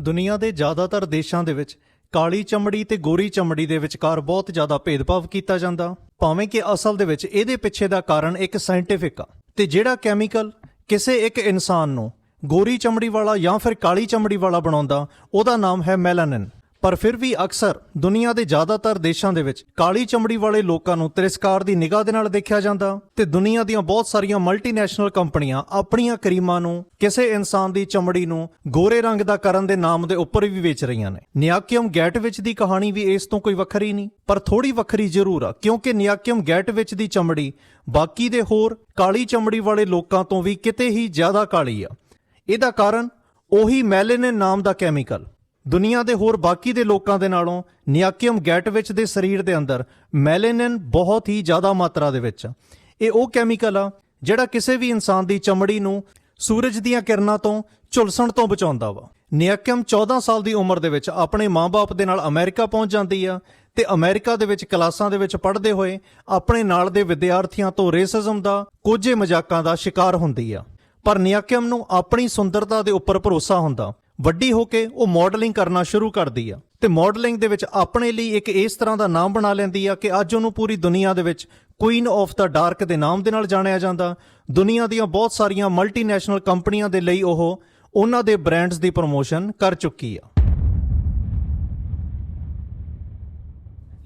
ਦੁਨੀਆ ਦੇ ਜ਼ਿਆਦਾਤਰ ਦੇਸ਼ਾਂ ਦੇ ਵਿੱਚ ਕਾਲੀ ਚਮੜੀ ਤੇ ਗੋਰੀ ਚਮੜੀ ਦੇ ਵਿਚਕਾਰ ਬਹੁਤ ਜ਼ਿਆਦਾ ਭੇਦਭਾਵ ਕੀਤਾ ਜਾਂਦਾ। ਭਾਵੇਂ ਕਿ ਅਸਲ ਦੇ ਵਿੱਚ ਇਹਦੇ ਪਿੱਛੇ ਦਾ ਕਾਰਨ ਇੱਕ ਸਾਇੰਟਿਫਿਕ ਆ ਤੇ ਜਿਹੜਾ ਕੈਮੀਕਲ ਕਿਸੇ ਇੱਕ ਇਨਸਾਨ ਨੂੰ ਗੋਰੀ ਚਮੜੀ ਵਾਲਾ ਜਾਂ ਫਿਰ ਕਾਲੀ ਚਮੜੀ ਵਾਲਾ ਬਣਾਉਂਦਾ, ਉਹਦਾ ਨਾਮ ਹੈ ਮੈਲਾਨਿਨ ਪਰ ਫਿਰ ਵੀ ਅਕਸਰ ਦੁਨੀਆ ਦੇ ਜ਼ਿਆਦਾਤਰ ਦੇਸ਼ਾਂ ਦੇ ਵਿੱਚ ਕਾਲੀ ਚਮੜੀ ਵਾਲੇ ਲੋਕਾਂ ਨੂੰ ਤਿਰਸਕਾਰ ਦੀ ਨਿਗਾਹ ਦੇ ਨਾਲ ਦੇਖਿਆ ਜਾਂਦਾ ਤੇ ਦੁਨੀਆ ਦੀਆਂ ਬਹੁਤ ਸਾਰੀਆਂ ਮਲਟੀਨੈਸ਼ਨਲ ਕੰਪਨੀਆਂ ਆਪਣੀਆਂ ਕਰੀਮਾਂ ਨੂੰ ਕਿਸੇ ਇਨਸਾਨ ਦੀ ਚਮੜੀ ਨੂੰ ਗੋਰੇ ਰੰਗ ਦਾ ਕਰਨ ਦੇ ਨਾਮ ਦੇ ਉੱਪਰ ਵੀ ਵੇਚ ਰਹੀਆਂ ਨੇ। ਨਿਆਕਿਅਮ ਗੈਟ ਵਿੱਚ ਦੀ ਕਹਾਣੀ ਵੀ ਇਸ ਤੋਂ ਕੋਈ ਵੱਖਰੀ ਨਹੀਂ, ਪਰ ਥੋੜੀ ਵੱਖਰੀ ਜ਼ਰੂਰ ਆ, ਕਿਉਂਕਿ ਨਿਆਕਿਅਮ ਗੈਟ ਵਿੱਚ ਦੀ ਚਮੜੀ ਬਾਕੀ ਦੇ ਹੋਰ ਕਾਲੀ ਚਮੜੀ ਵਾਲੇ ਲੋਕਾਂ ਤੋਂ ਵੀ ਕਿਤੇ ਹੀ ਜ਼ਿਆਦਾ ਕਾਲੀ ਆ। ਇਹਦਾ ਕਾਰਨ ਉਹੀ ਮੈਲੇਨਿਨ ਨਾਮ ਦਾ ਕੈਮੀਕਲ। ਦੁਨੀਆ ਦੇ ਹੋਰ ਬਾਕੀ ਦੇ ਲੋਕਾਂ ਦੇ ਨਾਲੋਂ ਨਿਆਕਿਅਮ ਗੈਟਵਿੱਚ ਦੇ ਸਰੀਰ ਦੇ ਅੰਦਰ ਮੈਲੇਨਿਨ ਬਹੁਤ ਹੀ ਜ਼ਿਆਦਾ ਮਾਤਰਾ ਦੇ ਵਿੱਚ ਇਹ ਉਹ ਕੈਮੀਕਲ ਆ ਜਿਹੜਾ ਕਿਸੇ ਵੀ ਇਨਸਾਨ ਦੀ ਚਮੜੀ ਨੂੰ ਸੂਰਜ ਦੀਆਂ ਕਿਰਨਾਂ ਤੋਂ, ਝੁਲਸਣ ਤੋਂ ਬਚਾਉਂਦਾ ਵਾ। ਨਿਆਕਿਅਮ 14 ਸਾਲ ਦੀ ਉਮਰ ਦੇ ਵਿੱਚ ਆਪਣੇ ਮਾਂ-ਬਾਪ ਦੇ ਨਾਲ ਅਮਰੀਕਾ ਪਹੁੰਚ ਜਾਂਦੀ ਆ ਤੇ ਅਮਰੀਕਾ ਦੇ ਵਿੱਚ ਕਲਾਸਾਂ ਦੇ ਵਿੱਚ ਪੜ੍ਹਦੇ ਹੋਏ ਆਪਣੇ ਨਾਲ ਦੇ ਵਿਦਿਆਰਥੀਆਂ ਤੋਂ ਰੇਸਿਜ਼ਮ ਦਾ, ਕੋਝੇ ਮਜ਼ਾਕਾਂ ਦਾ ਸ਼ਿਕਾਰ ਹੁੰਦੀ ਆ। ਪਰ ਨਿਆਕਿਅਮ ਨੂੰ ਆਪਣੀ ਸੁੰਦਰਤਾ ਦੇ ਉੱਪਰ ਭਰੋਸਾ ਹੁੰਦਾ। ਵੱਡੀ ਹੋ ਕੇ ਉਹ ਮਾਡਲਿੰਗ ਕਰਨਾ ਸ਼ੁਰੂ ਕਰਦੀ ਆ। ਤੇ ਮਾਡਲਿੰਗ ਦੇ ਵਿੱਚ ਆਪਣੇ ਲਈ ਇੱਕ ਇਸ ਤਰ੍ਹਾਂ ਦਾ ਨਾਮ ਬਣਾ ਲੈਂਦੀ ਆ ਕਿ ਅੱਜ ਉਹਨੂੰ ਪੂਰੀ ਦੁਨੀਆ ਦੇ ਵਿੱਚ ਕੁਈਨ ਆਫ ਦਾ ਡਾਰਕ ਦੇ ਨਾਮ ਦੇ ਨਾਲ ਜਾਣਿਆ ਜਾਂਦਾ। ਦੁਨੀਆ ਦੀਆਂ ਬਹੁਤ ਸਾਰੀਆਂ ਮਲਟੀਨੈਸ਼ਨਲ ਕੰਪਨੀਆਂ ਦੇ ਲਈ ਉਹ ਉਹਨਾਂ ਦੇ ਬ੍ਰਾਂਡਸ ਦੀ ਪ੍ਰੋਮੋਸ਼ਨ ਕਰ ਚੁੱਕੀ ਆ।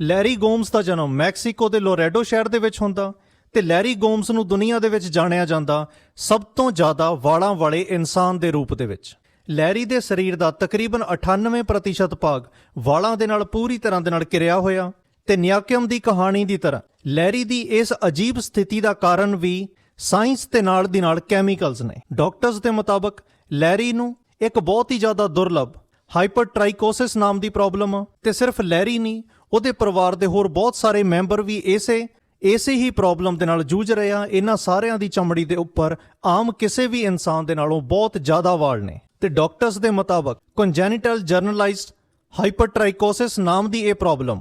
ਲੈਰੀ ਗੋਮਸ ਦਾ ਜਨਮ ਮੈਕਸੀਕੋ ਦੇ ਲੋਰੈਡੋ ਸ਼ਹਿਰ ਦੇ ਵਿੱਚ ਹੁੰਦਾ ਤੇ ਲੈਰੀ ਗੋਮਸ ਨੂੰ ਦੁਨੀਆ ਦੇ ਵਿੱਚ ਜਾਣਿਆ ਜਾਂਦਾ ਸਭ ਤੋਂ ਜ਼ਿਆਦਾ ਵਾਲਾਂ ਵਾਲੇ ਇਨਸਾਨ ਦੇ ਰੂਪ ਦੇ ਵਿੱਚ। ਲੈਰੀ ਦੇ ਸਰੀਰ ਦਾ ਤਕਰੀਬਨ 98% ਭਾਗ ਵਾਲਾਂ ਦੇ ਨਾਲ ਪੂਰੀ ਤਰ੍ਹਾਂ ਦੇ ਨਾਲ ਕਿਰਿਆ ਹੋਇਆ ਤੇ ਨਿਆਕਿਅਮ ਦੀ ਕਹਾਣੀ ਦੀ ਤਰ੍ਹਾਂ ਲੈਰੀ ਦੀ ਇਸ ਅਜੀਬ ਸਥਿਤੀ ਦਾ ਕਾਰਨ ਵੀ ਸਾਇੰਸ ਤੇ ਨਾਲ ਦੀ ਨਾਲ ਕੈਮੀਕਲਸ ਨੇ। ਡਾਕਟਰਸ ਦੇ ਮੁਤਾਬਕ ਲੈਰੀ ਨੂੰ ਇੱਕ ਬਹੁਤ ਹੀ ਜ਼ਿਆਦਾ ਦੁਰਲਭ ਹਾਈਪਰਟ੍ਰਾਈਕੋਸਿਸ ਨਾਮ ਦੀ ਪ੍ਰੋਬਲਮ ਆ ਤੇ ਸਿਰਫ ਲੈਰੀ ਨਹੀਂ, ਉਹਦੇ ਪਰਿਵਾਰ ਦੇ ਹੋਰ ਬਹੁਤ ਸਾਰੇ ਮੈਂਬਰ ਵੀ ਇਸੇ ਇਸੇ ਹੀ ਪ੍ਰੋਬਲਮ ਦੇ ਨਾਲ ਜੂਝ ਰਹੇ ਆ। ਇਹਨਾਂ ਸਾਰਿਆਂ ਦੀ ਚਮੜੀ ਦੇ ਉੱਪਰ ਆਮ ਕਿਸੇ ਵੀ ਇਨਸਾਨ ਦੇ ਨਾਲੋਂ ਬਹੁਤ ਜ਼ਿਆਦਾ ਵਾਲ ਨੇ। ਤੇ ਡਾਕਟਰਸ ਦੇ ਮੁਤਾਬਕ ਕੰਜੈਨੀਟਲ ਜਰਨਲਾਈਜ਼ਡ ਹਾਈਪਰਟ੍ਰਾਈਕੋਸਿਸ ਨਾਮ ਦੀ ਇਹ ਪ੍ਰੋਬਲਮ।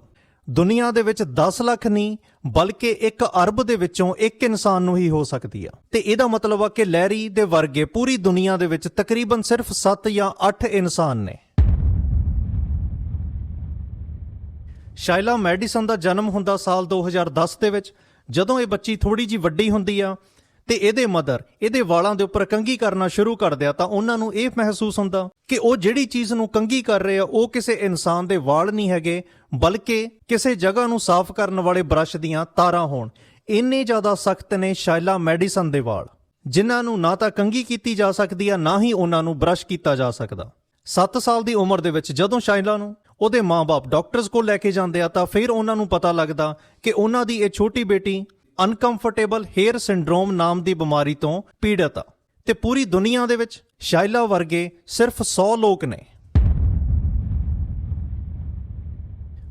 ਦੁਨੀਆ ਦੇ ਵਿੱਚ 10 ਲੱਖ ਨਹੀਂ, ਬਲਕਿ 1 ਅਰਬ ਦੇ ਵਿੱਚੋਂ ਇੱਕ ਇਨਸਾਨ ਨੂੰ ਹੀ ਹੋ ਸਕਦੀ ਆ। ਤੇ ਇਹਦਾ ਮਤਲਬ ਆ ਕਿ ਲੈਰੀ ਦੇ ਵਰਗੇ ਪੂਰੀ ਦੁਨੀਆ ਦੇ ਵਿੱਚ ਤਕਰੀਬਨ ਸਿਰਫ 7 ਜਾਂ 8 ਇਨਸਾਨ ਨੇ। ਸ਼ਾਇਲਾ ਮੈਡੀਸਨ ਦਾ ਜਨਮ ਹੁੰਦਾ ਸਾਲ 2010 ਦੇ ਵਿੱਚ, ਜਦੋਂ ਇਹ ਬੱਚੀ ਥੋੜੀ ਜੀ ਵੱਡੀ ਹੁੰਦੀ ਆ ਤੇ ਇਹਦੇ ਮਦਰ, ਇਹਦੇ ਵਾਲਾਂ ਦੇ ਉੱਪਰ ਕੰਘੀ ਕਰਨਾ ਸ਼ੁਰੂ ਕਰ ਦਿਆ ਤਾਂ ਉਹਨਾਂ ਨੂੰ ਇਹ ਮਹਿਸੂਸ ਹੁੰਦਾ ਕਿ ਉਹ ਜਿਹੜੀ ਚੀਜ਼ ਨੂੰ ਕੰਘੀ ਕਰ ਰਹੇ ਆ, ਉਹ ਕਿਸੇ ਇਨਸਾਨ ਦੇ ਵਾਲ ਨਹੀਂ ਹੈਗੇ, ਬਲਕਿ ਕਿਸੇ ਜਗ੍ਹਾ ਨੂੰ ਸਾਫ਼ ਕਰਨ ਵਾਲੇ ਬ੍ਰਸ਼ ਦੀਆਂ ਤਾਰਾਂ ਹੋਣ। ਇੰਨੇ ਜ਼ਿਆਦਾ ਸਖਤ ਨੇ ਸ਼ਾਇਲਾ ਮੈਡੀਸਨ ਦੇ ਵਾਲ, ਜਿਨ੍ਹਾਂ ਨੂੰ ਨਾ ਤਾਂ ਕੰਘੀ ਕੀਤੀ ਜਾ ਸਕਦੀ ਆ, ਨਾ ਹੀ ਉਹਨਾਂ ਨੂੰ ਬ੍ਰਸ਼ ਕੀਤਾ ਜਾ ਸਕਦਾ। 7 ਸਾਲ ਦੀ ਉਮਰ ਦੇ ਵਿੱਚ ਜਦੋਂ ਸ਼ਾਇਲਾ ਨੂੰ ਉਹਦੇ ਮਾਪੇ ਡਾਕਟਰਸ ਕੋਲ ਲੈ ਕੇ ਜਾਂਦੇ ਆ ਤਾਂ ਫਿਰ ਉਹਨਾਂ ਨੂੰ ਪਤਾ ਲੱਗਦਾ ਕਿ ਉਹਨਾਂ ਦੀ ਇਹ ਛੋਟੀ ਬੇਟੀ ਅਨਕੰਫਰਟੇਬਲ ਹੇਅਰ ਸਿੰਡਰੋਮ ਨਾਮ ਦੀ ਬਿਮਾਰੀ ਤੋਂ ਪੀੜਤ ਆ। ਤੇ ਪੂਰੀ ਦੁਨੀਆ ਦੇ ਵਿੱਚ ਸ਼ਾਇਲਾ ਵਰਗੇ ਸਿਰਫ 100 ਲੋਕ ਨੇ।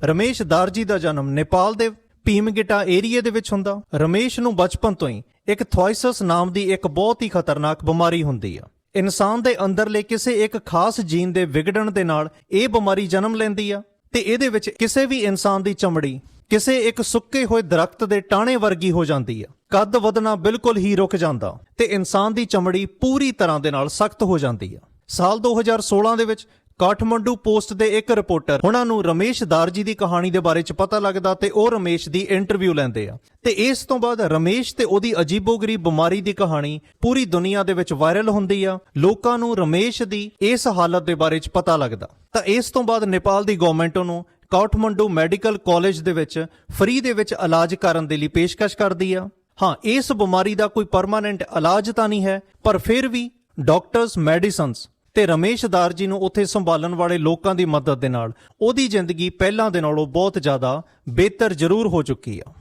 ਰਮੇਸ਼ ਦਾਰਜੀ ਦਾ ਜਨਮ ਨੇਪਾਲ ਦੇ ਭੀਮਗਿਟਾ ਏਰੀਏ ਦੇ ਵਿੱਚ ਹੁੰਦਾ। ਰਮੇਸ਼ ਨੂੰ ਬਚਪਨ ਤੋਂ ਹੀ ਇੱਕ ਥੋਇਸਸ ਨਾਮ ਦੀ ਇੱਕ ਬਹੁਤ ਹੀ ਖਤਰਨਾਕ ਬਿਮਾਰੀ ਹੁੰਦੀ ਆ। ਇਨਸਾਨ ਦੇ ਅੰਦਰਲੇ ਕਿਸੇ ਇੱਕ ਖਾਸ ਜੀਨ ਦੇ ਵਿਗੜਨ ਦੇ ਨਾਲ ਇਹ ਬਿਮਾਰੀ ਜਨਮ ਲੈਂਦੀ ਆ। ਤੇ ਇਹਦੇ ਵਿੱਚ ਕਿਸੇ ਵੀ ਇਨਸਾਨ ਦੀ ਚਮੜੀ ਕਿਸੇ ਇੱਕ ਸੁੱਕੇ ਹੋਏ ਦਰਖਤ ਦੇ ਟਾਣੇ ਵਰਗੀ ਹੋ ਜਾਂਦੀ ਆ। ਕੱਦ ਵਧਣਾ ਬਿਲਕੁਲ ਹੀ ਰੁਕ ਜਾਂਦਾ ਤੇ ਇਨਸਾਨ ਦੀ ਚਮੜੀ ਪੂਰੀ ਤਰ੍ਹਾਂ ਦੇ ਨਾਲ ਸਖਤ ਹੋ ਜਾਂਦੀ ਆ। ਸਾਲ 2016 ਦੇ ਵਿੱਚ ਕਾਠਮੰਡੂ ਪੋਸਟ ਦੇ ਇੱਕ ਰਿਪੋਰਟਰ ਉਹਨਾਂ ਨੂੰ ਰਮੇਸ਼ ਦਾਰਜੀ ਦੀ ਕਹਾਣੀ ਦੇ ਬਾਰੇ ਚ ਪਤਾ ਲੱਗਦਾ ਤੇ ਉਹ ਰਮੇਸ਼ ਦੀ ਇੰਟਰਵਿਊ ਲੈਂਦੇ ਆ। ਤੇ ਇਸ ਤੋਂ ਬਾਅਦ ਰਮੇਸ਼ ਤੇ ਉਹਦੀ ਅਜੀਬੋ-ਗਰੀਬ ਬਿਮਾਰੀ ਦੀ ਕਹਾਣੀ ਪੂਰੀ ਦੁਨੀਆ ਦੇ ਵਿੱਚ ਵਾਇਰਲ ਹੁੰਦੀ ਆ। ਲੋਕਾਂ ਨੂੰ ਰਮੇਸ਼ ਦੀ ਇਸ ਹਾਲਤ ਦੇ ਬਾਰੇ ਚ ਪਤਾ ਲੱਗਦਾ। ਤਾਂ ਇਸ ਤੋਂ ਬਾਅਦ ਨੇਪਾਲ ਦੀ ਗਵਰਨਮੈਂਟ ਉਹਨੂੰ ਕਾਠਮੰਡੂ ਮੈਡੀਕਲ ਕਾਲਜ ਦੇ ਵਿੱਚ ਫ੍ਰੀ ਦੇ ਵਿੱਚ ਇਲਾਜ ਕਰਨ ਦੇ ਲਈ ਪੇਸ਼ਕਸ਼ ਕਰਦੀ ਆ। ਹਾਂ, ਇਸ ਬਿਮਾਰੀ ਦਾ ਕੋਈ ਪਰਮਾਨੈਂਟ ਇਲਾਜ ਤਾਂ ਨਹੀਂ ਹੈ, ਪਰ ਫਿਰ ਵੀ ਡਾਕਟਰਸ ਮੈਡੀਸਨਸ ਤੇ ਰਮੇਸ਼ ਦਾਰ ਜੀ ਨੂੰ ਉੱਥੇ ਸੰਭਾਲਣ ਵਾਲੇ ਲੋਕਾਂ ਦੀ ਮਦਦ ਦੇ ਨਾਲ ਉਹਦੀ ਜ਼ਿੰਦਗੀ ਪਹਿਲਾਂ ਦੇ ਨਾਲੋਂ ਬਹੁਤ ਜ਼ਿਆਦਾ ਬਿਹਤਰ ਜ਼ਰੂਰ ਹੋ ਚੁੱਕੀ ਆ।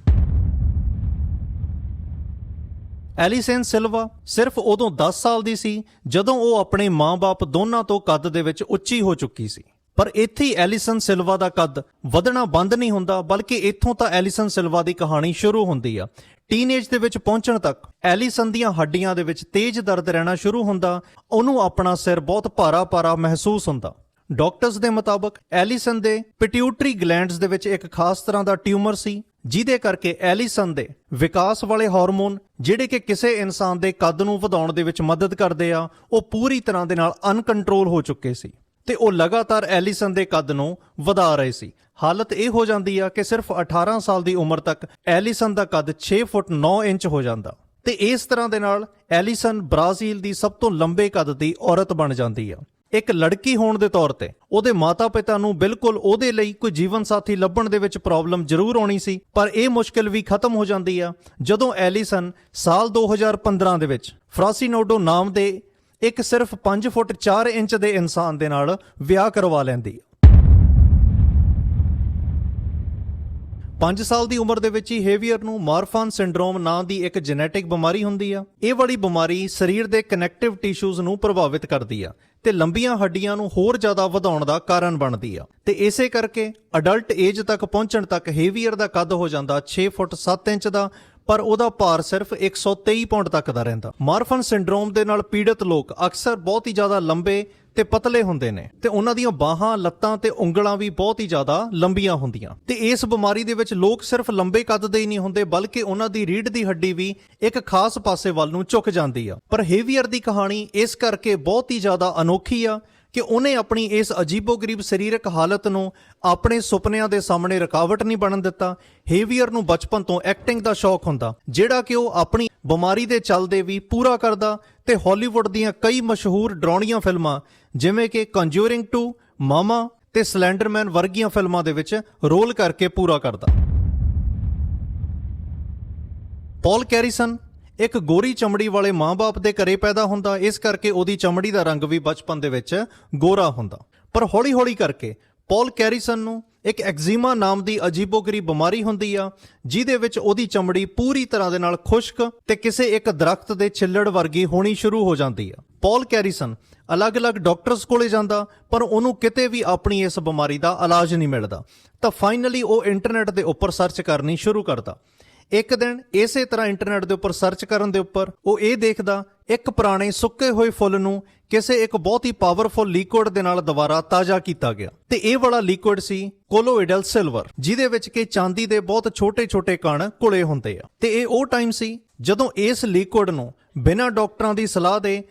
ਐਲੀਸਨ ਸਿਲਵਾ ਸਿਰਫ ਉਦੋਂ 10 ਸਾਲ ਦੀ ਸੀ ਜਦੋਂ ਉਹ ਆਪਣੇ ਮਾਂ-ਬਾਪ ਦੋਨਾਂ ਤੋਂ ਕੱਦ ਦੇ ਵਿੱਚ ਉੱਚੀ ਹੋ ਚੁੱਕੀ ਸੀ। ਪਰ ਇੱਥੇ ਹੀ ਐਲੀਸਨ ਸਿਲਵਾ ਦਾ ਕੱਦ ਵਧਣਾ ਬੰਦ ਨਹੀਂ ਹੁੰਦਾ, ਬਲਕਿ ਇੱਥੋਂ ਤਾਂ ਐਲੀਸਨ ਸਿਲਵਾ ਦੀ ਕਹਾਣੀ ਸ਼ੁਰੂ ਹੁੰਦੀ ਆ। ਟੀਨੇਜ ਦੇ ਵਿੱਚ ਪਹੁੰਚਣ ਤੱਕ ਐਲੀਸਨ ਦੀਆਂ ਹੱਡੀਆਂ ਦੇ ਵਿੱਚ ਤੇਜ਼ ਦਰਦ ਰਹਿਣਾ ਸ਼ੁਰੂ ਹੁੰਦਾ, ਉਹਨੂੰ ਆਪਣਾ ਸਿਰ ਬਹੁਤ ਭਾਰਾ-ਭਾਰਾ ਮਹਿਸੂਸ ਹੁੰਦਾ। ਡਾਕਟਰਸ ਦੇ ਮੁਤਾਬਕ ਐਲੀਸਨ ਦੇ ਪਿਟਿਊਟਰੀ ਗਲੈਂਡਸ ਦੇ ਵਿੱਚ ਇੱਕ ਖਾਸ ਤਰ੍ਹਾਂ ਦਾ ਟਿਊਮਰ ਸੀ, ਜਿਹਦੇ ਕਰਕੇ ਐਲੀਸਨ ਦੇ ਵਿਕਾਸ ਵਾਲੇ ਹਾਰਮੋਨ ਜਿਹੜੇ ਕਿ ਕਿਸੇ ਇਨਸਾਨ ਦੇ ਕੱਦ ਨੂੰ ਵਧਾਉਣ ਦੇ ਵਿੱਚ ਮਦਦ ਕਰਦੇ ਆ, ਉਹ ਪੂਰੀ ਤਰ੍ਹਾਂ ਦੇ ਨਾਲ ਅਨਕੰਟਰੋਲ ਹੋ ਚੁੱਕੇ ਸੀ। ਤੇ ਉਹ ਲਗਾਤਾਰ ਐਲੀਸਨ ਦੇ ਕੱਦ ਨੂੰ ਵਧਾ ਰਹੇ ਸੀ। ਹਾਲਤ ਇਹ ਹੋ ਜਾਂਦੀ ਆ ਕਿ ਸਿਰਫ 18 ਸਾਲ ਦੀ ਉਮਰ ਤੱਕ ਐਲੀਸਨ ਦਾ ਕੱਦ 6 ਫੁੱਟ 9 ਇੰਚ ਹੋ ਜਾਂਦਾ। ਤੇ ਇਸ ਤਰ੍ਹਾਂ ਦੇ ਨਾਲ ਐਲੀਸਨ ਬ੍ਰਾਜ਼ੀਲ ਦੀ ਸਭ ਤੋਂ ਲੰਬੇ ਕੱਦ ਦੀ ਔਰਤ ਬਣ ਜਾਂਦੀ ਆ। ਇੱਕ ਲੜਕੀ ਹੋਣ ਦੇ ਤੌਰ ਤੇ ਉਹਦੇ ਮਾਤਾ-ਪਿਤਾ ਨੂੰ ਬਿਲਕੁਲ ਉਹਦੇ ਲਈ ਕੋਈ ਜੀਵਨ ਸਾਥੀ ਲੱਭਣ ਦੇ ਵਿੱਚ ਪ੍ਰੋਬਲਮ ਜ਼ਰੂਰ ਆਉਣੀ ਸੀ, ਪਰ ਇਹ ਮੁਸ਼ਕਲ ਵੀ ਖਤਮ ਹੋ ਜਾਂਦੀ ਆ ਜਦੋਂ ਐਲੀਸਨ ਸਾਲ 2015 ਦੇ ਵਿੱਚ ਫਰਾਸੀਨੋਡੋ ਨਾਮ ਦੇ ਇੱਕ ਸਿਰਫ 5 ਫੁੱਟ 4 ਇੰਚ ਦੇ ਇਨਸਾਨ ਦੇ ਨਾਲ ਵਿਆਹ ਕਰਵਾ ਲੈਂਦੀ। ਆ 5 ਸਾਲ ਦੀ ਉਮਰ ਦੇ ਵਿੱਚ ਹੀ ਹੇਵੀਅਰ ਨੂੰ ਮਾਰਫਾਨ ਸਿੰਡਰੋਮ ਨਾਂ ਦੀ ਇੱਕ ਜੈਨੇਟਿਕ ਬਿਮਾਰੀ ਹੁੰਦੀ ਆ। ਇਹ ਵਾਲੀ ਬਿਮਾਰੀ ਸਰੀਰ ਦੇ ਕਨੈਕਟਿਵ ਟਿਸ਼ੂਜ਼ ਨੂੰ ਪ੍ਰਭਾਵਿਤ ਕਰਦੀ ਆ ਤੇ ਲੰਬੀਆਂ ਹੱਡੀਆਂ ਨੂੰ ਹੋਰ ਜ਼ਿਆਦਾ ਵਧਾਉਣ ਦਾ ਕਾਰਨ ਬਣਦੀ ਆ। ਤੇ ਇਸੇ ਕਰਕੇ ਅਡਲਟ ਏਜ ਤੱਕ ਪਹੁੰਚਣ ਤੱਕ ਹੇਵੀਅਰ ਦਾ ਕੱਦ ਹੋ ਜਾਂਦਾ 6 ਫੁੱਟ 7 ਇੰਚ ਦਾ ਪਰ ਉਹਦਾ ਭਾਰ ਸਿਰਫ 123 ਪੌਂਡ ਤੱਕ ਦਾ ਰਹਿੰਦਾ। ਮਾਰਫਨ ਸਿੰਡਰੋਮ ਦੇ ਨਾਲ ਪੀੜਤ ਲੋਕ ਅਕਸਰ ਬਹੁਤ ਹੀ ਜ਼ਿਆਦਾ ਲੰਬੇ ਤੇ ਪਤਲੇ ਹੁੰਦੇ ਨੇ ਤੇ ਉਹਨਾਂ ਦੀਆਂ ਬਾਹਾਂ, ਲੱਤਾਂ ਤੇ ਉਂਗਲਾਂ ਵੀ ਬਹੁਤ ਹੀ ਜ਼ਿਆਦਾ ਲੰਬੀਆਂ ਹੁੰਦੀਆਂ। ਤੇ ਇਸ ਬਿਮਾਰੀ ਦੇ ਵਿੱਚ ਲੋਕ ਸਿਰਫ ਲੰਬੇ ਕੱਦ ਦੇ ਹੀ ਨਹੀਂ ਹੁੰਦੇ, ਬਲਕਿ ਉਹਨਾਂ ਦੀ ਰੀੜ੍ਹ ਦੀ ਹੱਡੀ ਵੀ ਇੱਕ ਖਾਸ ਪਾਸੇ ਵੱਲ ਨੂੰ ਝੁਕ ਜਾਂਦੀ ਆ। ਪਰ ਹੇਵੀਅਰ ਦੀ ਕਹਾਣੀ ਇਸ ਕਰਕੇ ਬਹੁਤ ਹੀ ਜ਼ਿਆਦਾ ਅਨੋਖੀ ਆ ਕਿ ਉਹਨੇ ਆਪਣੀ ਇਸ ਅਜੀਬੋ-ਗਰੀਬ ਸਰੀਰਕ ਹਾਲਤ ਨੂੰ ਆਪਣੇ ਸੁਪਨਿਆਂ ਦੇ ਸਾਹਮਣੇ ਰੁਕਾਵਟ ਨਹੀਂ ਬਣਨ ਦਿੱਤਾ। ਹੇਵੀਅਰ ਨੂੰ ਬਚਪਨ ਤੋਂ ਐਕਟਿੰਗ ਦਾ ਸ਼ੌਕ ਹੁੰਦਾ, ਜਿਹੜਾ ਕਿ ਉਹ ਆਪਣੀ ਬਿਮਾਰੀ ਦੇ ਚੱਲਦੇ ਵੀ ਪੂਰਾ ਕਰਦਾ ਤੇ ਹਾਲੀਵੁੱਡ ਦੀਆਂ ਕਈ ਮਸ਼ਹੂਰ ਡਰਾਉਣੀਆਂ ਫਿਲਮਾਂ, ਜਿਵੇਂ ਕਿ ਕੰਜੂਰਿੰਗ 2 ਮਾਮਾ ਤੇ ਸਲੈਂਡਰਮੈਨ ਵਰਗੀਆਂ ਫਿਲਮਾਂ ਦੇ ਵਿੱਚ ਰੋਲ ਕਰਕੇ ਪੂਰਾ ਕਰਦਾ। ਪੌਲ ਕੈਰੀਸਨ ਇੱਕ ਗੋਰੀ ਚਮੜੀ ਵਾਲੇ ਮਾਂ-ਬਾਪ ਦੇ ਘਰੇ ਪੈਦਾ ਹੁੰਦਾ, ਇਸ ਕਰਕੇ ਉਹਦੀ ਚਮੜੀ ਦਾ ਰੰਗ ਵੀ ਬਚਪਨ ਦੇ ਵਿੱਚ ਗੋਰਾ ਹੁੰਦਾ। ਪਰ ਹੌਲੀ-ਹੌਲੀ ਕਰਕੇ ਪੌਲ ਕੈਰੀਸਨ ਨੂੰ ਇੱਕ ਐਗਜ਼ੀਮਾ ਨਾਮ ਦੀ ਅਜੀਬੋ-ਗਰੀਬ ਬਿਮਾਰੀ ਹੁੰਦੀ ਆ, ਜਿਹਦੇ ਵਿੱਚ ਉਹਦੀ ਚਮੜੀ ਪੂਰੀ ਤਰ੍ਹਾਂ ਦੇ ਨਾਲ ਖੁਸ਼ਕ ਤੇ ਕਿਸੇ ਇੱਕ ਦਰਖਤ ਦੇ ਛਿੱਲੜ ਵਰਗੀ ਹੋਣੀ ਸ਼ੁਰੂ ਹੋ ਜਾਂਦੀ ਆ। ਪੌਲ ਕੈਰੀਸਨ ਅਲੱਗ-ਅਲੱਗ ਡਾਕਟਰਸ ਕੋਲੇ ਜਾਂਦਾ, ਪਰ ਉਹਨੂੰ ਕਿਤੇ ਵੀ ਆਪਣੀ ਇਸ ਬਿਮਾਰੀ ਦਾ ਇਲਾਜ ਨਹੀਂ ਮਿਲਦਾ। ਤਾਂ ਫਾਈਨਲੀ ਉਹ ਇੰਟਰਨੈਟ ਦੇ ਉੱਪਰ ਸਰਚ ਕਰਨੀ ਸ਼ੁਰੂ ਕਰਦਾ। ਇੱਕ ਦਿਨ ਇਸੇ ਤਰ੍ਹਾਂ ਇੰਟਰਨੈਟ ਦੇ ਉੱਪਰ ਸਰਚ ਕਰਨ ਦੇ ਉੱਪਰ ਉਹ ਇਹ ਦੇਖਦਾ, ਇੱਕ ਪੁਰਾਣੇ ਸੁੱਕੇ ਹੋਏ ਫੁੱਲ ਨੂੰ ਕਿਸੇ ਇੱਕ ਬਹੁਤ ਹੀ ਪਾਵਰਫੁਲ ਲਿਕੁਇਡ ਦੇ ਨਾਲ ਦੁਬਾਰਾ ਤਾਜ਼ਾ ਕੀਤਾ ਗਿਆ। ਤੇ ਇਹ ਵਾਲਾ ਲਿਕੁਇਡ ਸੀ ਕੋਲੋਇਡਲ ਸਿਲਵਰ ਜਿਹਦੇ ਵਿੱਚ ਕਿ ਚਾਂਦੀ ਦੇ ਬਹੁਤ ਛੋਟੇ-ਛੋਟੇ ਕਣ ਘੁਲੇ ਹੁੰਦੇ ਆ। ਤੇ ਇਹ ਉਹ ਟਾਈਮ ਸੀ ਜਦੋਂ ਇਸ ਲਿਕੁਇਡ ਨੂੰ ਬਿਨਾਂ ਡਾਕਟਰਾਂ ਦੀ ਸਲਾਹ ਦੇ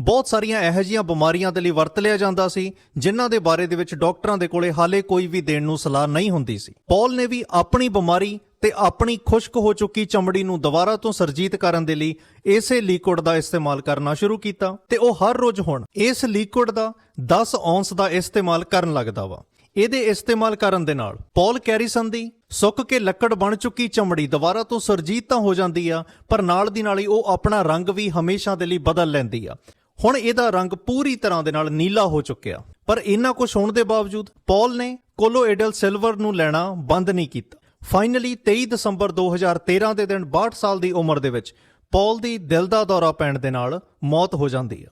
ਬਹੁਤ ਸਾਰੀਆਂ ਇਹੋ ਜਿਹੀਆਂ ਬਿਮਾਰੀਆਂ ਦੇ ਲਈ ਵਰਤ ਲਿਆ ਜਾਂਦਾ ਸੀ, ਜਿਨ੍ਹਾਂ ਦੇ ਬਾਰੇ ਦੇ ਵਿੱਚ ਡਾਕਟਰਾਂ ਦੇ ਕੋਲੇ ਹਾਲੇ ਕੋਈ ਵੀ ਦੇਣ ਨੂੰ ਸਲਾਹ ਨਹੀਂ ਹੁੰਦੀ ਸੀ। ਪੌਲ ਨੇ ਵੀ ਆਪਣੀ ਬਿਮਾਰੀ ਤੇ ਆਪਣੀ ਖੁਸ਼ਕ ਹੋ ਚੁੱਕੀ ਚਮੜੀ ਨੂੰ ਦੁਬਾਰਾ ਤੋਂ ਸਰਜੀਤ ਕਰਨ ਦੇ ਲਈ ਇਸੇ ਲਿਕੁਇਡ ਦਾ ਇਸਤੇਮਾਲ ਕਰਨਾ ਸ਼ੁਰੂ ਕੀਤਾ ਤੇ ਉਹ ਹਰ ਰੋਜ਼ ਹੁਣ ਇਸ ਲਿਕੁਇਡ ਦਾ 10 ਔਂਸ ਦਾ ਇਸਤੇਮਾਲ ਕਰਨ ਲੱਗਦਾ ਵਾ। ਇਹਦੇ ਇਸਤੇਮਾਲ ਕਰਨ ਦੇ ਨਾਲ ਪੌਲ ਕੈਰੀਸਨ ਦੀ ਸੁੱਕ ਕੇ ਲੱਕੜ ਬਣ ਚੁੱਕੀ ਚਮੜੀ ਦੁਬਾਰਾ ਤੋਂ ਸਰਜੀਤ ਤਾਂ ਹੋ ਜਾਂਦੀ ਆ, ਪਰ ਨਾਲ ਦੀ ਨਾਲ ਹੀ ਉਹ ਆਪਣਾ ਰੰਗ ਵੀ ਹਮੇਸ਼ਾ ਦੇ ਲਈ ਬਦਲ ਲੈਂਦੀ ਆ। ਹੁਣ ਇਹਦਾ ਰੰਗ ਪੂਰੀ ਤਰ੍ਹਾਂ ਦੇ ਨਾਲ ਨੀਲਾ ਹੋ ਚੁੱਕਿਆ। ਪਰ ਇੰਨਾ ਕੁਝ ਹੋਣ ਦੇ ਬਾਵਜੂਦ ਪੌਲ ਨੇ ਕੋਲੋਇਡਲ ਸਿਲਵਰ ਨੂੰ ਲੈਣਾ ਬੰਦ ਨਹੀਂ ਕੀਤਾ। ਫਾਈਨਲੀ 23 ਦਸੰਬਰ 2013 ਦੇ ਦਿਨ 62 ਸਾਲ ਦੀ ਉਮਰ ਦੇ ਵਿੱਚ ਪੌਲ ਦੀ ਦਿਲ ਦਾ ਦੌਰਾ ਪੈਣ ਦੇ ਨਾਲ ਮੌਤ ਹੋ ਜਾਂਦੀ ਹੈ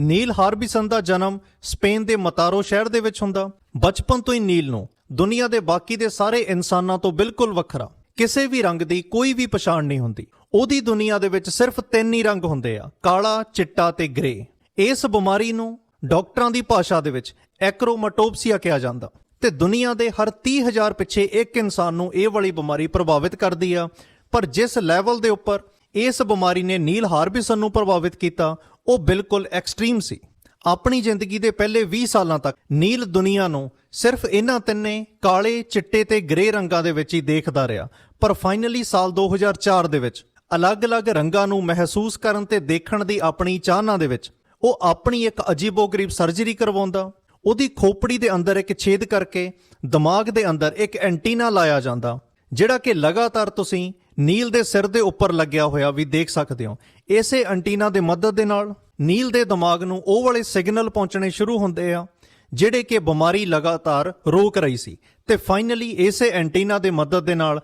ਨੀਲ ਹਾਰਬਿਸਨ ਦਾ ਜਨਮ ਸਪੇਨ ਦੇ ਮਤਾਰੋ ਸ਼ਹਿਰ ਦੇ ਵਿੱਚ ਹੁੰਦਾ। ਬਚਪਨ ਤੋਂ ਹੀ ਨੀਲ ਨੂੰ ਦੁਨੀਆ ਦੇ ਬਾਕੀ ਦੇ ਸਾਰੇ ਇਨਸਾਨਾਂ ਤੋਂ ਬਿਲਕੁਲ ਵੱਖਰਾ, ਕਿਸੇ ਵੀ ਰੰਗ ਦੀ ਕੋਈ ਵੀ ਪਛਾਣ ਨਹੀਂ ਹੁੰਦੀ। ਉਹਦੀ ਦੁਨੀਆ ਦੇ ਵਿੱਚ ਸਿਰਫ ਤਿੰਨ ਹੀ ਰੰਗ ਹੁੰਦੇ ਆ, ਕਾਲਾ, ਚਿੱਟਾ ਤੇ ਗ੍ਰੇ ਇਸ ਬਿਮਾਰੀ ਨੂੰ ਡਾਕਟਰਾਂ ਦੀ ਭਾਸ਼ਾ ਦੇ ਵਿੱਚ ਐਕਰੋਮੈਟੋਪਸੀਆ ਕਿਹਾ ਜਾਂਦਾ। ਤੇ ਦੁਨੀਆ ਦੇ ਹਰ 30000 ਪਿੱਛੇ ਇੱਕ ਇਨਸਾਨ ਨੂੰ ਇਹ ਵਾਲੀ ਬਿਮਾਰੀ ਪ੍ਰਭਾਵਿਤ ਕਰਦੀ ਆ। ਪਰ ਜਿਸ ਲੈਵਲ ਦੇ ਉੱਪਰ ਇਸ ਬਿਮਾਰੀ ਨੇ ਨੀਲ ਹਾਰਬਿਸਨ ਨੂੰ ਪ੍ਰਭਾਵਿਤ ਕੀਤਾ, ਉਹ ਬਿਲਕੁਲ ਐਕਸਟ੍ਰੀਮ ਸੀ। ਆਪਣੀ ਜ਼ਿੰਦਗੀ ਦੇ ਪਹਿਲੇ 20 ਸਾਲਾਂ ਤੱਕ ਨੀਲ ਦੁਨੀਆ ਨੂੰ ਸਿਰਫ ਇਹਨਾਂ ਤਿੰਨੇ ਕਾਲੇ, ਚਿੱਟੇ ਤੇ ਗ੍ਰੇ ਰੰਗਾਂ ਦੇ ਵਿੱਚ ਹੀ ਦੇਖਦਾ ਰਿਹਾ। ਪਰ ਫਾਈਨਲੀ ਸਾਲ 2004 ਦੇ ਵਿੱਚ ਅਲੱਗ-ਅਲੱਗ ਰੰਗਾਂ ਨੂੰ ਮਹਿਸੂਸ ਕਰਨ ਤੇ ਦੇਖਣ ਦੀ ਆਪਣੀ ਚਾਹਨਾ ਦੇ ਵਿੱਚ ਉਹ ਆਪਣੀ ਇੱਕ ਅਜੀਬੋ-ਗਰੀਬ ਸਰਜਰੀ ਕਰਵਾਉਂਦਾ। ਉਹਦੀ ਖੋਪੜੀ ਦੇ ਅੰਦਰ ਇੱਕ ਛੇਦ ਕਰਕੇ, ਦਿਮਾਗ ਦੇ ਅੰਦਰ ਇੱਕ ਐਂਟੀਨਾ ਲਾਇਆ ਜਾਂਦਾ, ਜਿਹੜਾ ਕਿ ਲਗਾਤਾਰ ਤੁਸੀਂ ਨੀਲ ਦੇ ਸਿਰ ਦੇ ਉੱਪਰ ਲੱਗਿਆ ਹੋਇਆ ਵੀ ਦੇਖ ਸਕਦੇ ਹੋ। ਇਸੇ ਐਂਟੀਨਾ ਦੇ ਮਦਦ ਦੇ ਨਾਲ ਨੀਲ ਦੇ ਦਿਮਾਗ ਨੂੰ ਉਹ ਵਾਲੇ ਸਿਗਨਲ ਪਹੁੰਚਣੇ ਸ਼ੁਰੂ ਹੁੰਦੇ ਆ, ਜਿਹੜੇ ਕਿ ਬਿਮਾਰੀ ਲਗਾਤਾਰ ਰੋਕ ਰਹੀ ਸੀ। ਤੇ ਫਾਈਨਲੀ ਇਸੇ ਐਂਟੀਨਾ ਦੇ ਮਦਦ ਦੇ ਨਾਲ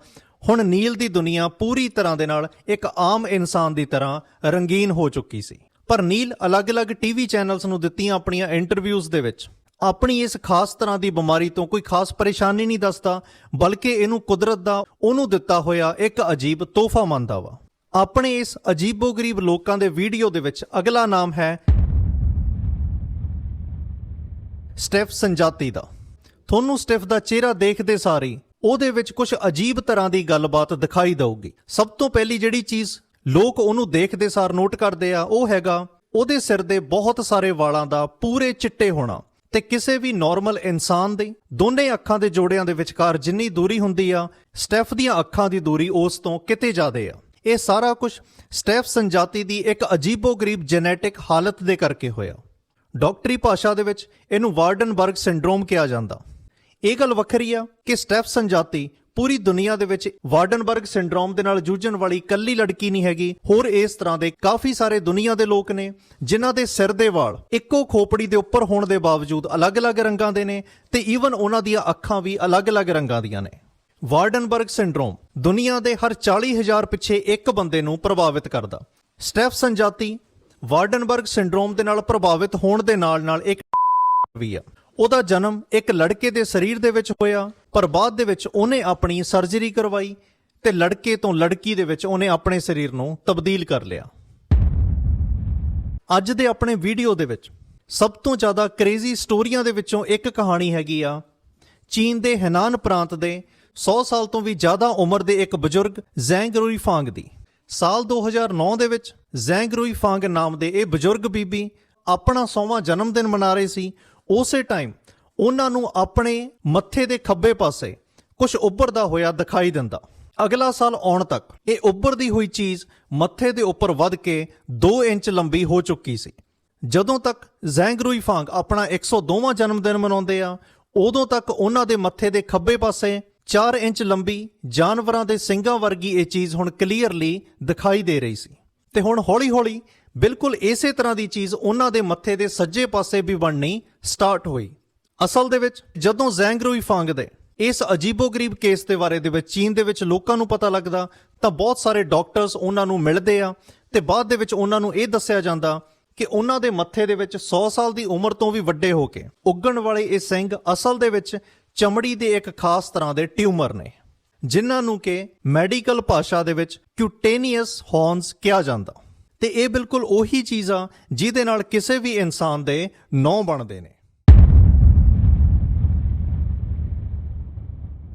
ਹੁਣ ਨੀਲ ਦੀ ਦੁਨੀਆ ਪੂਰੀ ਤਰ੍ਹਾਂ ਦੇ ਨਾਲ ਇੱਕ ਆਮ ਇਨਸਾਨ ਦੀ ਤਰ੍ਹਾਂ ਰੰਗੀਨ ਹੋ ਚੁੱਕੀ ਸੀ। ਪਰ ਨੀਲ ਅਲੱਗ-ਅਲੱਗ ਟੀਵੀ ਚੈਨਲਸ ਨੂੰ ਦਿੱਤੀਆਂ ਆਪਣੀਆਂ ਇੰਟਰਵਿਊਜ਼ ਦੇ ਵਿੱਚ। ਆਪਣੀ ਇਸ ਖਾਸ ਤਰ੍ਹਾਂ ਦੀ ਬਿਮਾਰੀ ਤੋਂ ਕੋਈ ਖਾਸ ਪਰੇਸ਼ਾਨੀ ਨਹੀਂ ਦੱਸਦਾ, ਬਲਕਿ ਇਹਨੂੰ ਕੁਦਰਤ ਦਾ, ਉਹਨੂੰ ਦਿੱਤਾ ਹੋਇਆ ਇੱਕ ਅਜੀਬ ਤੋਹਫਾ ਮੰਨਦਾ ਵਾ। ਆਪਣੇ ਇਸ ਅਜੀਬੋ-ਗਰੀਬ ਲੋਕਾਂ ਦੇ ਵੀਡੀਓ ਦੇ ਵਿੱਚ ਅਗਲਾ ਨਾਮ ਹੈ ਸਟੈਫ ਸੰਜਾਤੀ ਦਾ। ਤੁਹਾਨੂੰ ਸਟੈਫ ਦਾ ਚਿਹਰਾ ਦੇਖਦੇ ਸਾਰ ਹੀ ਉਹਦੇ ਵਿੱਚ ਕੁਝ ਅਜੀਬ ਤਰ੍ਹਾਂ ਦੀ ਗੱਲਬਾਤ ਦਿਖਾਈ ਦੇਊਗੀ। ਸਭ ਤੋਂ ਪਹਿਲੀ ਜਿਹੜੀ ਚੀਜ਼ ਲੋਕ ਉਹਨੂੰ ਦੇਖਦੇ ਸਾਰ ਨੋਟ ਕਰਦੇ ਆ, ਉਹ ਹੈਗਾ ਉਹਦੇ ਸਿਰ ਦੇ ਬਹੁਤ ਸਾਰੇ ਵਾਲਾਂ ਦਾ ਪੂਰੇ ਚਿੱਟੇ ਹੋਣਾ। ਤੇ ਕਿਸੇ ਵੀ ਨਾਰਮਲ ਇਨਸਾਨ ਦੀ, ਦੋਨੇ ਅੱਖਾਂ ਦੇ ਜੋੜਿਆਂ ਦੇ ਵਿਚਕਾਰ ਜਿੰਨੀ ਦੂਰੀ ਹੁੰਦੀ ਆ ਸਟੈਫ ਦੀਆਂ ਅੱਖਾਂ ਦੀ ਦੂਰੀ ਉਸ ਤੋਂ ਕਿਤੇ ਜ਼ਿਆਦਾ ਆ। ਇਹ ਸਾਰਾ ਕੁਝ ਸਟੈਫ ਸੰਜਾਤੀ ਦੀ ਇੱਕ ਅਜੀਬੋ-ਗਰੀਬ ਜੈਨੇਟਿਕ ਹਾਲਤ ਦੇ ਕਰਕੇ ਹੋਇਆ। ਡਾਕਟਰੀ ਭਾਸ਼ਾ ਦੇ ਵਿੱਚ ਇਹਨੂੰ ਵਾਰਡਨਬਰਗ ਸਿੰਡਰੋਮ ਕਿਹਾ ਜਾਂਦਾ। ਇਹ ਗੱਲ ਵੱਖਰੀ ਆ ਕਿ ਸਟੈਫ ਸੰਜਾਤੀ ਪੂਰੀ ਦੁਨੀਆ ਦੇ ਵਿੱਚ ਵਾਰਡਨਬਰਗ ਸਿੰਡਰੋਮ ਦੇ ਨਾਲ ਜੂਝਣ ਵਾਲੀ ਇਕੱਲੀ ਲੜਕੀ ਨਹੀਂ ਹੈਗੀ। ਹੋਰ ਇਸ ਤਰ੍ਹਾਂ ਦੇ ਕਾਫੀ ਸਾਰੇ ਦੁਨੀਆ ਦੇ ਲੋਕ ਨੇ, ਜਿਨ੍ਹਾਂ ਦੇ ਸਿਰ ਦੇ ਵਾਲ ਇੱਕੋ ਖੋਪੜੀ ਦੇ ਉੱਪਰ ਹੋਣ ਦੇ ਬਾਵਜੂਦ ਅਲੱਗ-ਅਲੱਗ ਰੰਗਾਂ ਦੇ ਨੇ ਤੇ ਈਵਨ ਉਹਨਾਂ ਦੀਆਂ ਅੱਖਾਂ ਵੀ ਅਲੱਗ-ਅਲੱਗ ਰੰਗਾਂ ਦੀਆਂ ਨੇ। ਵਾਰਡਨਬਰਗ ਸਿੰਡਰੋਮ ਦੁਨੀਆ ਦੇ ਹਰ 40000 ਪਿੱਛੇ ਇੱਕ ਬੰਦੇ ਨੂੰ ਪ੍ਰਭਾਵਿਤ ਕਰਦਾ। ਸਟੈਫ ਸੰਜਾਤੀ ਵਾਰਡਨਬਰਗ ਸਿੰਡਰੋਮ ਦੇ ਨਾਲ ਪ੍ਰਭਾਵਿਤ ਹੋਣ ਦੇ ਨਾਲ-ਨਾਲ ਇੱਕ ਵੀ ਆ। ਉਹਦਾ ਜਨਮ ਇੱਕ ਲੜਕੇ ਦੇ ਸਰੀਰ ਦੇ ਵਿੱਚ ਹੋਇਆ। ਪਰ ਬਾਅਦ ਦੇ ਵਿੱਚ ਉਹਨੇ ਆਪਣੀ ਸਰਜਰੀ ਕਰਵਾਈ ਤੇ ਲੜਕੇ ਤੋਂ ਲੜਕੀ ਦੇ ਵਿੱਚ ਉਹਨੇ ਆਪਣੇ ਸਰੀਰ ਨੂੰ ਤਬਦੀਲ ਕਰ ਲਿਆ। ਅੱਜ ਦੇ ਆਪਣੇ ਵੀਡੀਓ ਦੇ ਵਿੱਚ ਸਭ ਤੋਂ ਜ਼ਿਆਦਾ ਕ੍ਰੇਜ਼ੀ ਸਟੋਰੀਆਂ ਦੇ ਵਿੱਚੋਂ ਇੱਕ ਕਹਾਣੀ ਹੈਗੀ ਆ। ਚੀਨ ਦੇ ਹੈਨਾਨ ਪ੍ਰਾਂਤ ਦੇ 100 ਸਾਲ ਤੋਂ ਵੀ ਜ਼ਿਆਦਾ ਉਮਰ ਦੇ ਇੱਕ ਬਜ਼ੁਰਗ ਜ਼ੈਂਗ ਰੂਈ ਫਾਂਗ ਦੀ। ਸਾਲ 2009 ਦੇ ਵਿੱਚ ਜ਼ੈਂਗ ਰੂਈ ਫਾਂਗ ਨਾਮ ਦੇ ਇਹ ਬਜ਼ੁਰਗ ਬੀਬੀ ਆਪਣਾ 100ਵਾਂ ਜਨਮ ਦਿਨ ਮਨਾ ਰਹੇ ਸੀ। ਉਸੇ ਟਾਈਮ ਉਹਨਾਂ ਨੂੰ ਆਪਣੇ ਮੱਥੇ ਦੇ ਖੱਬੇ ਪਾਸੇ ਕੁਝ ਉੱਭਰਦਾ ਹੋਇਆ ਦਿਖਾਈ ਦਿੰਦਾ। ਅਗਲਾ ਸਾਲ ਆਉਣ ਤੱਕ ਇਹ ਉੱਭਰਦੀ ਹੋਈ ਚੀਜ਼ ਮੱਥੇ ਦੇ ਉੱਪਰ ਵੱਧ ਕੇ 2 ਇੰਚ ਲੰਬੀ ਹੋ ਚੁੱਕੀ ਸੀ। ਜਦੋਂ ਤੱਕ ਜ਼ੈਂਗਰੂਈ ਫਾਂਗ ਆਪਣਾ 102ਵਾਂ ਜਨਮ ਦਿਨ ਮਨਾਉਂਦੇ ਆ, ਉਦੋਂ ਤੱਕ ਉਹਨਾਂ ਦੇ ਮੱਥੇ ਦੇ ਖੱਬੇ ਪਾਸੇ 4 ਇੰਚ ਲੰਬੀ ਜਾਨਵਰਾਂ ਦੇ ਸਿੰਗਾਂ ਵਰਗੀ ਇਹ ਚੀਜ਼ ਹੁਣ ਕਲੀਅਰਲੀ ਦਿਖਾਈ ਦੇ ਰਹੀ ਸੀ। ਤੇ ਹੁਣ ਹੌਲੀ-ਹੌਲੀ ਬਿਲਕੁਲ ਇਸੇ ਤਰ੍ਹਾਂ ਦੀ ਚੀਜ਼ ਉਹਨਾਂ ਦੇ ਮੱਥੇ ਦੇ ਸੱਜੇ ਪਾਸੇ ਵੀ ਬਣਨੀ ਸਟਾਰਟ ਹੋਈ। ਅਸਲ ਦੇ ਵਿੱਚ, ਜਦੋਂ ਜ਼ੈਂਗਰੂਈ ਫਾਂਗ ਦੇ ਇਸ ਅਜੀਬੋ-ਗਰੀਬ ਕੇਸ ਦੇ ਬਾਰੇ ਦੇ ਵਿੱਚ, ਚੀਨ ਦੇ ਵਿੱਚ ਲੋਕਾਂ ਨੂੰ ਪਤਾ ਲੱਗਦਾ, ਤਾਂ ਬਹੁਤ ਸਾਰੇ ਡਾਕਟਰਸ ਉਹਨਾਂ ਨੂੰ ਮਿਲਦੇ ਆ, ਤੇ ਬਾਅਦ ਦੇ ਵਿੱਚ ਉਹਨਾਂ ਨੂੰ ਇਹ ਦੱਸਿਆ ਜਾਂਦਾ ਕਿ ਉਹਨਾਂ ਦੇ ਮੱਥੇ ਦੇ ਵਿੱਚ 100 ਸਾਲ ਦੀ ਉਮਰ ਤੋਂ ਵੀ ਵੱਡੇ ਹੋ ਕੇ ਉੱਗਣ ਵਾਲੇ ਇਹ ਸਿੰਘ ਅਸਲ ਦੇ ਵਿੱਚ ਚਮੜੀ ਦੇ ਇੱਕ ਖਾਸ ਤਰ੍ਹਾਂ ਦੇ ਟਿਊਮਰ ਨੇ, ਜਿਨ੍ਹਾਂ ਨੂੰ ਕਿ ਮੈਡੀਕਲ ਭਾਸ਼ਾ ਦੇ ਵਿੱਚ ਕਿਊਟੇਨੀਅਸ ਹੌਰਨਸ ਕਿਹਾ ਜਾਂਦਾ। ਤੇ ਇਹ ਬਿਲਕੁਲ ਉਹੀ ਚੀਜ਼ ਆ, ਜਿਹਦੇ ਨਾਲ ਕਿਸੇ ਵੀ ਇਨਸਾਨ ਦੇ ਨੌ ਬਣਦੇ ਨੇ।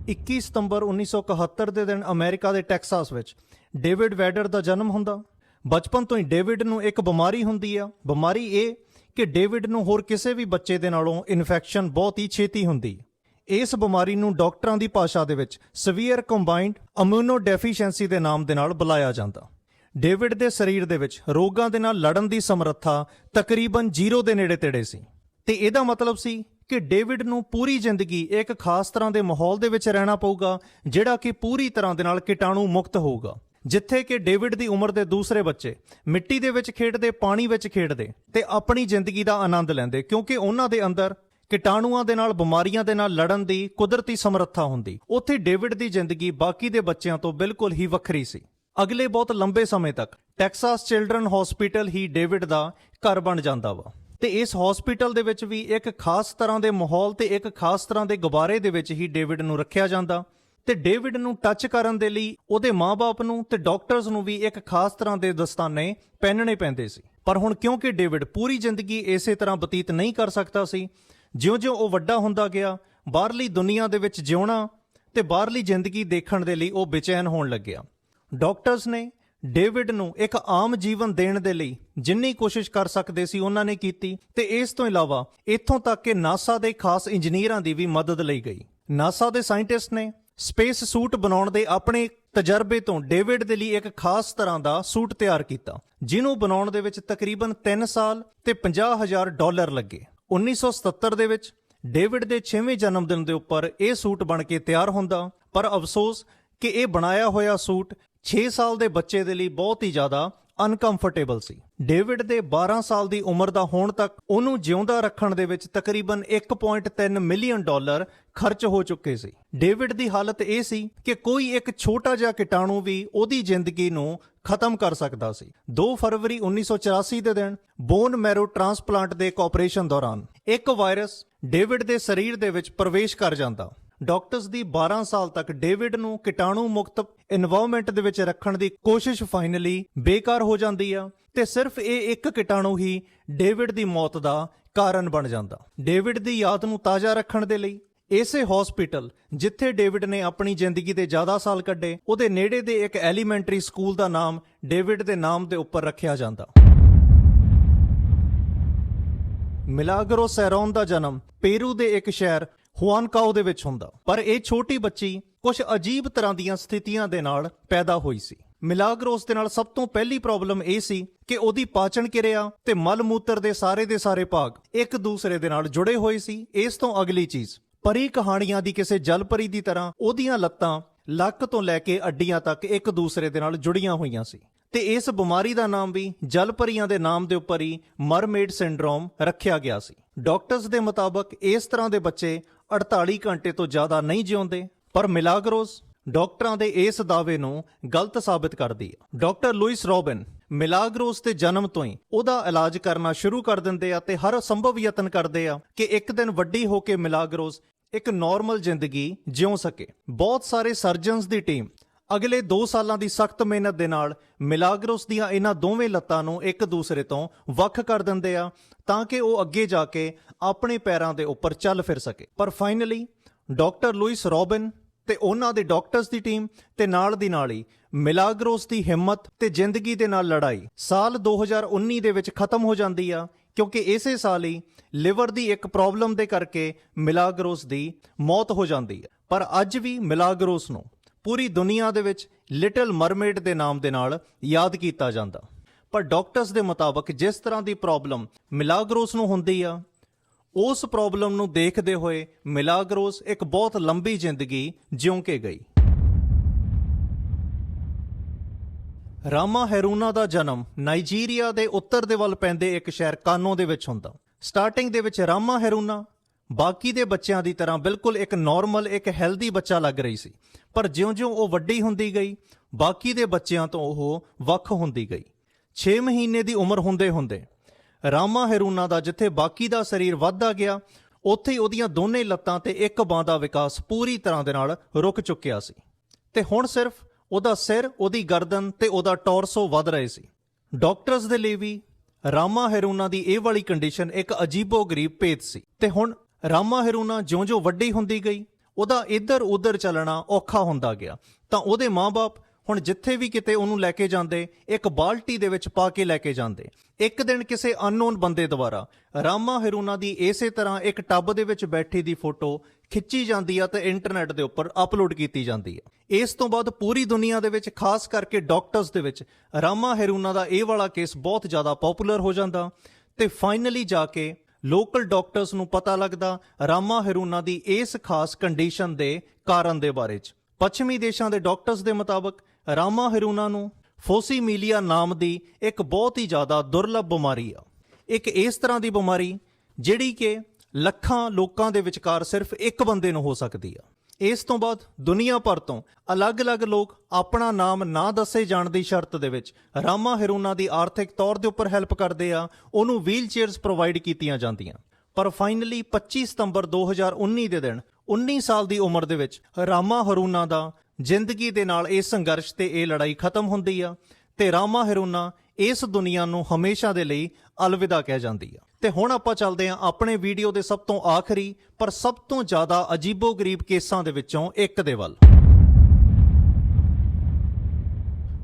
21 ਸਤੰਬਰ 1971 ਦੇ ਦਿਨ ਅਮਰੀਕਾ ਦੇ ਟੈਕਸਾਸ ਵਿੱਚ ਡੇਵਿਡ ਵੈਡਰ ਦਾ ਜਨਮ ਹੁੰਦਾ। ਬਚਪਨ ਤੋਂ ਹੀ ਡੇਵਿਡ ਨੂੰ ਇੱਕ ਬਿਮਾਰੀ ਹੁੰਦੀ ਆ। ਬਿਮਾਰੀ ਇਹ ਕਿ ਡੇਵਿਡ ਨੂੰ ਹੋਰ ਕਿਸੇ ਵੀ ਬੱਚੇ ਦੇ ਨਾਲੋਂ ਇਨਫੈਕਸ਼ਨ ਬਹੁਤ ਹੀ ਛੇਤੀ ਹੁੰਦੀ। ਇਸ ਬਿਮਾਰੀ ਨੂੰ ਡਾਕਟਰਾਂ ਦੀ ਭਾਸ਼ਾ ਦੇ ਵਿੱਚ ਸਵੀਅਰ ਕੰਬਾਈਨਡ ਇਮਿਊਨੋ ਡੈਫੀਸ਼ੀਐਂਸੀ ਦੇ ਨਾਮ ਦੇ ਨਾਲ ਬੁਲਾਇਆ ਜਾਂਦਾ। ਡੇਵਿਡ ਦੇ ਸਰੀਰ ਦੇ ਵਿੱਚ ਰੋਗਾਂ ਦੇ ਨਾਲ ਲੜਨ ਦੀ ਸਮਰੱਥਾ ਤਕਰੀਬਨ ਜ਼ੀਰੋ ਦੇ ਨੇੜੇ ਤੇੜੇ ਸੀ। ਤੇ ਇਹਦਾ ਮਤਲਬ ਸੀ ਕਿ ਡੇਵਿਡ ਨੂੰ ਪੂਰੀ ਜ਼ਿੰਦਗੀ ਇੱਕ ਖਾਸ ਤਰ੍ਹਾਂ ਦੇ ਮਾਹੌਲ ਦੇ ਵਿੱਚ ਰਹਿਣਾ ਪਊਗਾ, ਜਿਹੜਾ ਕਿ ਪੂਰੀ ਤਰ੍ਹਾਂ ਦੇ ਨਾਲ ਕੀਟਾਣੂ ਮੁਕਤ ਹੋਊਗਾ। ਜਿੱਥੇ ਕਿ ਡੇਵਿਡ ਦੀ ਉਮਰ ਦੇ ਦੂਸਰੇ ਬੱਚੇ ਮਿੱਟੀ ਦੇ ਵਿੱਚ ਖੇਡਦੇ, ਪਾਣੀ ਵਿੱਚ ਖੇਡਦੇ ਤੇ ਆਪਣੀ ਜ਼ਿੰਦਗੀ ਦਾ ਆਨੰਦ ਲੈਂਦੇ, ਕਿਉਂਕਿ ਉਹਨਾਂ ਦੇ ਅੰਦਰ ਕੀਟਾਣੂਆਂ ਦੇ ਨਾਲ, ਬਿਮਾਰੀਆਂ ਦੇ ਨਾਲ ਲੜਨ ਦੀ ਕੁਦਰਤੀ ਸਮਰੱਥਾ ਹੁੰਦੀ। ਉੱਥੇ ਡੇਵਿਡ ਦੀ ਜ਼ਿੰਦਗੀ ਬਾਕੀ ਦੇ ਬੱਚਿਆਂ ਤੋਂ ਬਿਲਕੁਲ ਹੀ ਵੱਖਰੀ ਸੀ। ਅਗਲੇ ਬਹੁਤ ਲੰਬੇ ਸਮੇਂ ਤੱਕ ਟੈਕਸਾਸ ਚਿਲਡਰਨ ਹਸਪੀਟਲ ਹੀ ਡੇਵਿਡ ਦਾ ਘਰ ਬਣ ਜਾਂਦਾ ਵਾ। ਤੇ ਇਸ ਹਸਪੀਟਲ ਦੇ ਵਿੱਚ ਵੀ ਇੱਕ ਖਾਸ ਤਰ੍ਹਾਂ ਦੇ ਮਾਹੌਲ ਤੇ ਇੱਕ ਖਾਸ ਤਰ੍ਹਾਂ ਦੇ ਗੁਬਾਰੇ ਦੇ ਵਿੱਚ ਹੀ ਡੇਵਿਡ ਨੂੰ ਰੱਖਿਆ ਜਾਂਦਾ। ਤੇ ਡੇਵਿਡ ਨੂੰ ਟੱਚ ਕਰਨ ਦੇ ਲਈ ਉਹਦੇ ਮਾਪੇ ਨੂੰ ਤੇ ਡਾਕਟਰਸ ਨੂੰ ਵੀ ਇੱਕ ਖਾਸ ਤਰ੍ਹਾਂ ਦੇ ਦਸਤਾਨੇ ਪਹਿਨਣੇ ਪੈਂਦੇ ਸੀ। ਪਰ ਹੁਣ ਕਿਉਂਕਿ ਡੇਵਿਡ ਪੂਰੀ ਜ਼ਿੰਦਗੀ ਇਸੇ ਤਰ੍ਹਾਂ ਬਤੀਤ ਨਹੀਂ ਕਰ ਸਕਦਾ ਸੀ, ਜਿਉਂ-ਜਿਉਂ ਉਹ ਵੱਡਾ ਹੁੰਦਾ ਗਿਆ, ਬਾਹਰਲੀ ਦੁਨੀਆ ਦੇ ਵਿੱਚ ਜਿਉਣਾ ਤੇ ਬਾਹਰਲੀ ਜ਼ਿੰਦਗੀ ਦੇਖਣ ਦੇ ਲਈ ਉਹ ਬੇਚੈਨ ਹੋਣ ਲੱਗਿਆ। ਡਾਕਟਰਸ ਨੇ ਡੇਵਿਡ ਨੂੰ ਇੱਕ ਆਮ ਜੀਵਨ ਦੇਣ ਦੇ ਲਈ ਜਿੰਨੀ ਕੋਸ਼ਿਸ਼ ਕਰ ਸਕਦੇ ਸੀ ਉਹਨਾਂ ਨੇ ਕੀਤੀ ਤੇ ਇਸ ਤੋਂ ਇਲਾਵਾ ਇੱਥੋਂ ਤੱਕ ਕਿ ਨਾਸਾ ਦੇ ਖਾਸ ਇੰਜੀਨੀਅਰਾਂ ਦੀ ਵੀ ਮਦਦ ਲਈ ਗਈ। ਨਾਸਾ ਦੇ ਸਾਇੰਟਿਸਟ ਨੇ ਸਪੇਸ ਸੂਟ ਬਣਾਉਣ ਦੇ ਆਪਣੇ ਤਜਰਬੇ ਤੋਂ ਡੇਵਿਡ ਦੇ ਲਈ ਇੱਕ ਖਾਸ ਤਰ੍ਹਾਂ ਦਾ ਸੂਟ ਤਿਆਰ ਕੀਤਾ, ਜਿਹਨੂੰ ਬਣਾਉਣ ਦੇ ਵਿੱਚ ਤਕਰੀਬਨ 3 ਸਾਲ ਤੇ 50000 ਡਾਲਰ ਲੱਗੇ। 1977 ਦੇ ਵਿੱਚ ਡੇਵਿਡ ਦੇ 6ਵੇਂ ਜਨਮ ਦਿਨ ਦੇ ਉੱਪਰ ਇਹ ਸੂਟ ਬਣ ਕੇ ਤਿਆਰ ਹੁੰਦਾ, ਪਰ ਅਫਸੋਸ ਕਿ ਇਹ ਬਣਾਇਆ ਹੋਇਆ ਸੂਟ 6 ਸਾਲ ਦੇ ਬੱਚੇ ਦੇ ਲਈ ਬਹੁਤ ਹੀ ਜ਼ਿਆਦਾ ਅਨਕੰਫਰਟੇਬਲ ਸੀ। ਡੇਵਿਡ ਦੇ 12 ਸਾਲ ਦੀ ਉਮਰ ਦਾ ਹੋਣ ਤੱਕ ਉਹਨੂੰ ਜਿਉਂਦਾ ਰੱਖਣ ਦੇ ਵਿੱਚ ਤਕਰੀਬਨ 1.3 ਮਿਲੀਅਨ ਡਾਲਰ ਖਰਚ ਹੋ ਚੁੱਕੇ ਸੀ। ਡੇਵਿਡ ਦੀ ਹਾਲਤ ਇਹ ਸੀ ਕਿ ਕੋਈ ਇੱਕ ਛੋਟਾ ਜਿਹਾ ਕੀਟਾਣੂ ਵੀ ਉਹਦੀ ਜ਼ਿੰਦਗੀ ਨੂੰ ਖਤਮ ਕਰ ਸਕਦਾ ਸੀ। 2 ਫਰਵਰੀ 1984 ਦੇ ਦਿਨ ਬੋਨ ਮੈਰੋ ਟ੍ਰਾਂਸਪਲਾਂਟ ਦੇ ਇੱਕ ਆਪਰੇਸ਼ਨ ਦੌਰਾਨ ਇੱਕ ਵਾਇਰਸ ਡੇਵਿਡ ਦੇ ਸਰੀਰ ਦੇ ਵਿੱਚ ਪ੍ਰਵੇਸ਼ ਕਰ ਜਾਂਦਾ। ਡਾਕਟਰਸ ਦੀ 12 ਸਾਲ ਤੱਕ ਡੇਵਿਡ ਨੂੰ ਕੀਟਾਣੂ ਮੁਕਤ এনवायरमेंट ਦੇ ਵਿੱਚ ਰੱਖਣ ਦੀ ਕੋਸ਼ਿਸ਼ ਫਾਈਨਲੀ ਬੇਕਾਰ ਹੋ ਜਾਂਦੀ ਆ ਤੇ ਸਿਰਫ ਇਹ ਇੱਕ ਕੀਟਾਣੂ ਹੀ ਡੇਵਿਡ ਦੀ ਮੌਤ ਦਾ ਕਾਰਨ ਬਣ ਜਾਂਦਾ। ਡੇਵਿਡ ਦੀ ਯਾਦ ਨੂੰ ਤਾਜ਼ਾ ਰੱਖਣ ਦੇ ਲਈ ਇਸੇ ਹਸਪੀਟਲ ਜਿੱਥੇ ਡੇਵਿਡ ਨੇ ਆਪਣੀ ਜ਼ਿੰਦਗੀ ਦੇ ਜ਼ਿਆਦਾ ਸਾਲ ਕੱਢੇ, ਉਹਦੇ ਨੇੜੇ ਦੇ ਇੱਕ ਐਲੀਮੈਂਟਰੀ ਸਕੂਲ ਦਾ ਨਾਮ ਡੇਵਿਡ ਦੇ ਨਾਮ ਦੇ ਉੱਪਰ ਰੱਖਿਆ ਜਾਂਦਾ। ਮਿਲਾਗਰੋ ਸੈਰੋਨ ਦਾ ਜਨਮ ਪੇਰੂ ਦੇ ਇੱਕ ਸ਼ਹਿਰ ਹੁਆਨਕਾਓ ਦੇ ਵਿੱਚ ਹੁੰਦਾ। ਪਰ ਇਹ ਛੋਟੀ ਬੱਚੀ ਕੁਝ ਅਜੀਬ ਤਰ੍ਹਾਂ ਦੀਆਂ ਸਥਿਤੀਆਂ ਦੇ ਨਾਲ ਪੈਦਾ ਹੋਈ ਸੀ। ਮਿਲਾਗਰੋਸ ਦੇ ਨਾਲ ਸਭ ਤੋਂ ਪਹਿਲੀ ਪ੍ਰੋਬਲਮ ਇਹ ਸੀ ਕਿ ਉਹਦੀ ਪਾਚਨ ਕਿਰਿਆ ਤੇ ਮਲ ਮੂਤਰ ਦੇ ਸਾਰੇ ਦੇ ਸਾਰੇ ਭਾਗ ਇੱਕ ਦੂਸਰੇ ਦੇ ਨਾਲ ਜੁੜੇ ਹੋਏ ਸੀ। ਇਸ ਤੋਂ ਅਗਲੀ ਚੀਜ਼, ਪਰੀ ਕਹਾਣੀਆਂ ਦੀ ਕਿਸੇ ਜਲਪਰੀ ਦੀ ਤਰ੍ਹਾਂ ਉਹਦੀਆਂ ਲੱਤਾਂ ਲੱਕ ਤੋਂ ਲੈ ਕੇ ਅੱਡੀਆਂ ਤੱਕ ਇੱਕ ਦੂਸਰੇ ਦੇ ਨਾਲ ਜੁੜੀਆਂ ਹੋਈਆਂ ਸੀ। ਤੇ ਇਸ ਬਿਮਾਰੀ ਦਾ ਨਾਮ ਵੀ ਜਲਪਰੀਆਂ ਦੇ ਨਾਮ ਦੇ ਉੱਪਰ ਹੀ ਮਰਮੇਡ ਸਿੰਡਰੋਮ ਰੱਖਿਆ ਗਿਆ ਸੀ। ਡਾਕਟਰਸ ਦੇ ਮੁਤਾਬਕ ਇਸ ਤਰ੍ਹਾਂ ਦੇ ਬੱਚੇ 48 ਘੰਟੇ ਤੋਂ ਜ਼ਿਆਦਾ ਨਹੀਂ ਜਿਉਂਦੇ, ਪਰ ਮਿਲਾਗਰੋਸ ਡਾਕਟਰਾਂ ਦੇ ਇਸ ਦਾਅਵੇ ਨੂੰ ਗਲਤ ਸਾਬਿਤ ਕਰਦੀ ਹੈ। ਡਾਕਟਰ ਲੂਇਸ ਰੋਬਿਨ ਮਿਲਾਗਰੋਸ ਦੇ ਜਨਮ ਤੋਂ ਹੀ ਉਹਦਾ ਇਲਾਜ ਕਰਨਾ ਸ਼ੁਰੂ ਕਰ ਦਿੰਦੇ ਆ ਤੇ ਹਰ ਸੰਭਵ ਯਤਨ ਕਰਦੇ ਆ ਕਿ ਇੱਕ ਦਿਨ ਵੱਡੀ ਹੋ ਕੇ ਮਿਲਾਗਰੋਸ ਇੱਕ ਨਾਰਮਲ ਜ਼ਿੰਦਗੀ ਜਿਉ ਸਕੇ। ਬਹੁਤ ਸਾਰੇ ਸਰਜਨਸ ਦੀ ਟੀਮ ਅਗਲੇ 2 ਸਾਲਾਂ ਦੀ ਸਖਤ ਮਿਹਨਤ ਦੇ ਨਾਲ ਮਿਲਾਗਰੋਸ ਦੀਆਂ ਇਹਨਾਂ ਦੋਵੇਂ ਲੱਤਾਂ ਨੂੰ ਇੱਕ ਦੂਸਰੇ ਤੋਂ ਵੱਖ ਕਰ ਦਿੰਦੇ ਆ ਤਾਂ ਕਿ ਉਹ ਅੱਗੇ ਜਾ ਕੇ ਆਪਣੇ ਪੈਰਾਂ ਦੇ ਉੱਪਰ ਚੱਲ ਫਿਰ ਸਕੇ। ਪਰ ਫਾਈਨਲੀ ਡਾਕਟਰ ਲੂਇਸ ਰੋਬਿਨ ਤੇ ਉਹਨਾਂ ਦੇ ਡਾਕਟਰਸ ਦੀ ਟੀਮ ਤੇ ਨਾਲ ਦੀ ਨਾਲ ਹੀ ਮਿਲਾਗਰੋਸ ਦੀ ਹਿੰਮਤ ਤੇ ਜ਼ਿੰਦਗੀ ਦੇ ਨਾਲ ਲੜਾਈ ਸਾਲ 2019 ਦੇ ਵਿੱਚ ਖਤਮ ਹੋ ਜਾਂਦੀ ਆ, ਕਿਉਂਕਿ ਇਸੇ ਸਾਲ ਹੀ ਲਿਵਰ ਦੀ ਇੱਕ ਪ੍ਰੋਬਲਮ ਦੇ ਕਰਕੇ ਮਿਲਾਗਰੋਸ ਦੀ ਮੌਤ ਹੋ ਜਾਂਦੀ ਹੈ ਪਰ ਅੱਜ ਵੀ ਮਿਲਾਗਰੋਸ ਨੂੰ ਪੂਰੀ ਦੁਨੀਆ ਦੇ ਵਿੱਚ ਲਿਟਲ ਮਰਮੇਡ ਦੇ ਨਾਮ ਦੇ ਨਾਲ ਯਾਦ ਕੀਤਾ ਜਾਂਦਾ। ਪਰ ਡਾਕਟਰਸ ਦੇ ਮੁਤਾਬਕ ਜਿਸ ਤਰ੍ਹਾਂ ਦੀ ਪ੍ਰੋਬਲਮ ਮਿਲਾਗਰੋਸ ਨੂੰ ਹੁੰਦੀ ਆ, ਉਸ ਪ੍ਰੋਬਲਮ ਨੂੰ ਦੇਖਦੇ ਹੋਏ ਮਿਲਾਗਰੋਸ ਇੱਕ ਬਹੁਤ ਲੰਬੀ ਜ਼ਿੰਦਗੀ ਜਿਉਂ ਕੇ ਗਈ। ਰਾਮਾ ਹੈਰੂਨਾ ਦਾ ਜਨਮ ਨਾਈਜੀਰੀਆ ਦੇ ਉੱਤਰ ਦੇ ਵੱਲ ਪੈਂਦੇ ਇੱਕ ਸ਼ਹਿਰ ਕਾਨੋ ਦੇ ਵਿੱਚ ਹੁੰਦਾ। ਸਟਾਰਟਿੰਗ ਦੇ ਵਿੱਚ ਰਾਮਾ ਹੈਰੂਨਾ, ਬਾਕੀ ਦੇ ਬੱਚਿਆਂ ਦੀ ਤਰ੍ਹਾਂ ਬਿਲਕੁਲ ਇੱਕ ਨਾਰਮਲ, ਇੱਕ ਹੈਲਦੀ ਬੱਚਾ ਲੱਗ ਰਹੀ ਸੀ। ਪਰ ਜਿਉਂ-ਜਿਉਂ ਉਹ ਵੱਡੀ ਹੁੰਦੀ ਗਈ, ਬਾਕੀ ਦੇ ਬੱਚਿਆਂ ਤੋਂ ਉਹ ਵੱਖ ਹੁੰਦੀ ਗਈ। 6 ਮਹੀਨੇ ਦੀ ਉਮਰ ਹੁੰਦੇ ਹੁੰਦੇ ਰਾਮਾ ਹੈਰੂਨਾ ਦਾ ਜਿੱਥੇ ਬਾਕੀ ਦਾ ਸਰੀਰ ਵੱਧਦਾ ਗਿਆ, ਉੱਥੇ ਹੀ ਉਹਦੀਆਂ ਦੋਨੇ ਲੱਤਾਂ ਤੇ ਇੱਕ ਬਾਂਹ ਦਾ ਵਿਕਾਸ ਪੂਰੀ ਤਰ੍ਹਾਂ ਦੇ ਨਾਲ ਰੁਕ ਚੁੱਕਿਆ ਸੀ। ਤੇ ਹੁਣ ਸਿਰਫ ਉਹਦਾ ਸਿਰ, ਉਹਦੀ ਗਰਦਨ ਤੇ ਉਹਦਾ ਟੋਰਸੋ ਵੱਧ ਰਹੇ ਸੀ। ਡਾਕਟਰਸ ਦੇ ਲਈ ਵੀ ਰਾਮਾ ਹੈਰੂਨਾ ਦੀ ਇਹ ਵਾਲੀ ਕੰਡੀਸ਼ਨ ਇੱਕ ਅਜੀਬੋ-ਗਰੀਬ ਭੇਤ ਸੀ। ਤੇ ਹੁਣ ਰਾਮਾ ਹੈਰੂਨਾ ਜਿਉਂ-ਜਿਉਂ ਵੱਡੀ ਹੁੰਦੀ ਗਈ, ਉਹਦਾ ਇੱਧਰ ਉੱਧਰ ਚੱਲਣਾ ਔਖਾ ਹੁੰਦਾ ਗਿਆ। ਤਾਂ ਉਹਦੇ ਮਾਪੇ ਹੁਣ ਜਿੱਥੇ ਵੀ ਕਿਤੇ ਉਹਨੂੰ ਲੈ ਕੇ ਜਾਂਦੇ, ਇੱਕ ਬਾਲਟੀ ਦੇ ਵਿੱਚ ਪਾ ਕੇ ਲੈ ਕੇ ਜਾਂਦੇ। ਇੱਕ ਦਿਨ ਕਿਸੇ ਅਨਨੋਨ ਬੰਦੇ ਦੁਆਰਾ ਰਾਮਾ ਹੈਰੂਨਾ ਦੀ ਇਸੇ ਤਰ੍ਹਾਂ ਇੱਕ ਟੱਬ ਦੇ ਵਿੱਚ ਬੈਠੀ ਦੀ ਫੋਟੋ ਖਿੱਚੀ ਜਾਂਦੀ ਆ ਤੇ ਇੰਟਰਨੈਟ ਦੇ ਉੱਪਰ ਅਪਲੋਡ ਕੀਤੀ ਜਾਂਦੀ ਆ। ਇਸ ਤੋਂ ਬਾਅਦ ਪੂਰੀ ਦੁਨੀਆ ਦੇ ਵਿੱਚ, ਖਾਸ ਕਰਕੇ ਡਾਕਟਰਸ ਦੇ ਵਿੱਚ, ਰਾਮਾ ਹੈਰੂਨਾ ਦਾ ਇਹ ਵਾਲਾ ਕੇਸ ਬਹੁਤ ਜ਼ਿਆਦਾ ਪਪੂਲਰ ਹੋ ਜਾਂਦਾ ਤੇ ਫਾਈਨਲੀ ਜਾ ਕੇ ਲੋਕਲ ਡਾਕਟਰਸ ਨੂੰ ਪਤਾ ਲੱਗਦਾ ਰਾਮਾ ਹੈਰੂਨਾ ਦੀ ਇਸ ਖਾਸ ਕੰਡੀਸ਼ਨ ਦੇ ਕਾਰਨ ਦੇ ਬਾਰੇ 'ਚ। ਪੱਛਮੀ ਦੇਸ਼ਾਂ ਦੇ ਡਾਕਟਰਸ ਦੇ ਮੁਤਾਬਕ ਰਾਮਾ ਹੈਰੂਨਾ ਨੂੰ ਫੋਸੀਮੀਲੀਆ ਨਾਮ ਦੀ ਇੱਕ ਬਹੁਤ ਹੀ ਜ਼ਿਆਦਾ ਦੁਰਲਭ ਬਿਮਾਰੀ ਆ। ਇੱਕ ਇਸ ਤਰ੍ਹਾਂ ਦੀ ਬਿਮਾਰੀ ਜਿਹੜੀ ਕਿ ਲੱਖਾਂ ਲੋਕਾਂ ਦੇ ਵਿਚਕਾਰ ਸਿਰਫ ਇੱਕ ਬੰਦੇ ਨੂੰ ਹੋ ਸਕਦੀ ਆ। ਇਸ ਤੋਂ ਬਾਅਦ ਦੁਨੀਆ ਭਰ ਤੋਂ ਅਲੱਗ-ਅਲੱਗ ਲੋਕ ਆਪਣਾ ਨਾਮ ਨਾ ਦੱਸੇ ਜਾਣ ਦੀ ਸ਼ਰਤ ਦੇ ਵਿੱਚ ਰਾਮਾ ਹੈਰੂਨਾ ਦੀ ਆਰਥਿਕ ਤੌਰ ਦੇ ਉੱਪਰ ਹੈਲਪ ਕਰਦੇ ਆ, ਉਹਨੂੰ ਵੀਲਚੇਅਰਸ ਪ੍ਰੋਵਾਈਡ ਕੀਤੀਆਂ ਜਾਂਦੀਆਂ। ਪਰ ਫਾਈਨਲੀ 25 ਸਤੰਬਰ 2019 ਦੇ ਦਿਨ 19 ਸਾਲ ਦੀ ਉਮਰ ਦੇ ਵਿੱਚ ਰਾਮਾ ਹਰੂਨਾ ਦਾ ਜ਼ਿੰਦਗੀ ਦੇ ਨਾਲ ਇਹ ਸੰਘਰਸ਼ ਤੇ ਇਹ ਲੜਾਈ ਖਤਮ ਹੁੰਦੀ ਆ ਤੇ ਰਾਮਾ ਹਰੂਨਾ ਇਸ ਦੁਨੀਆ ਨੂੰ ਹਮੇਸ਼ਾ ਦੇ ਲਈ ਅਲਵਿਦਾ ਕਹਿ ਜਾਂਦੀ ਆ। ਤੇ ਹੁਣ ਆਪਾਂ ਚੱਲਦੇ ਹਾਂ ਆਪਣੇ ਵੀਡੀਓ ਦੇ ਸਭ ਤੋਂ ਆਖਰੀ, ਪਰ ਸਭ ਤੋਂ ਜ਼ਿਆਦਾ ਅਜੀਬੋ-ਗਰੀਬ ਕੇਸਾਂ ਦੇ ਵਿੱਚੋਂ ਇੱਕ ਦੇ ਵੱਲ।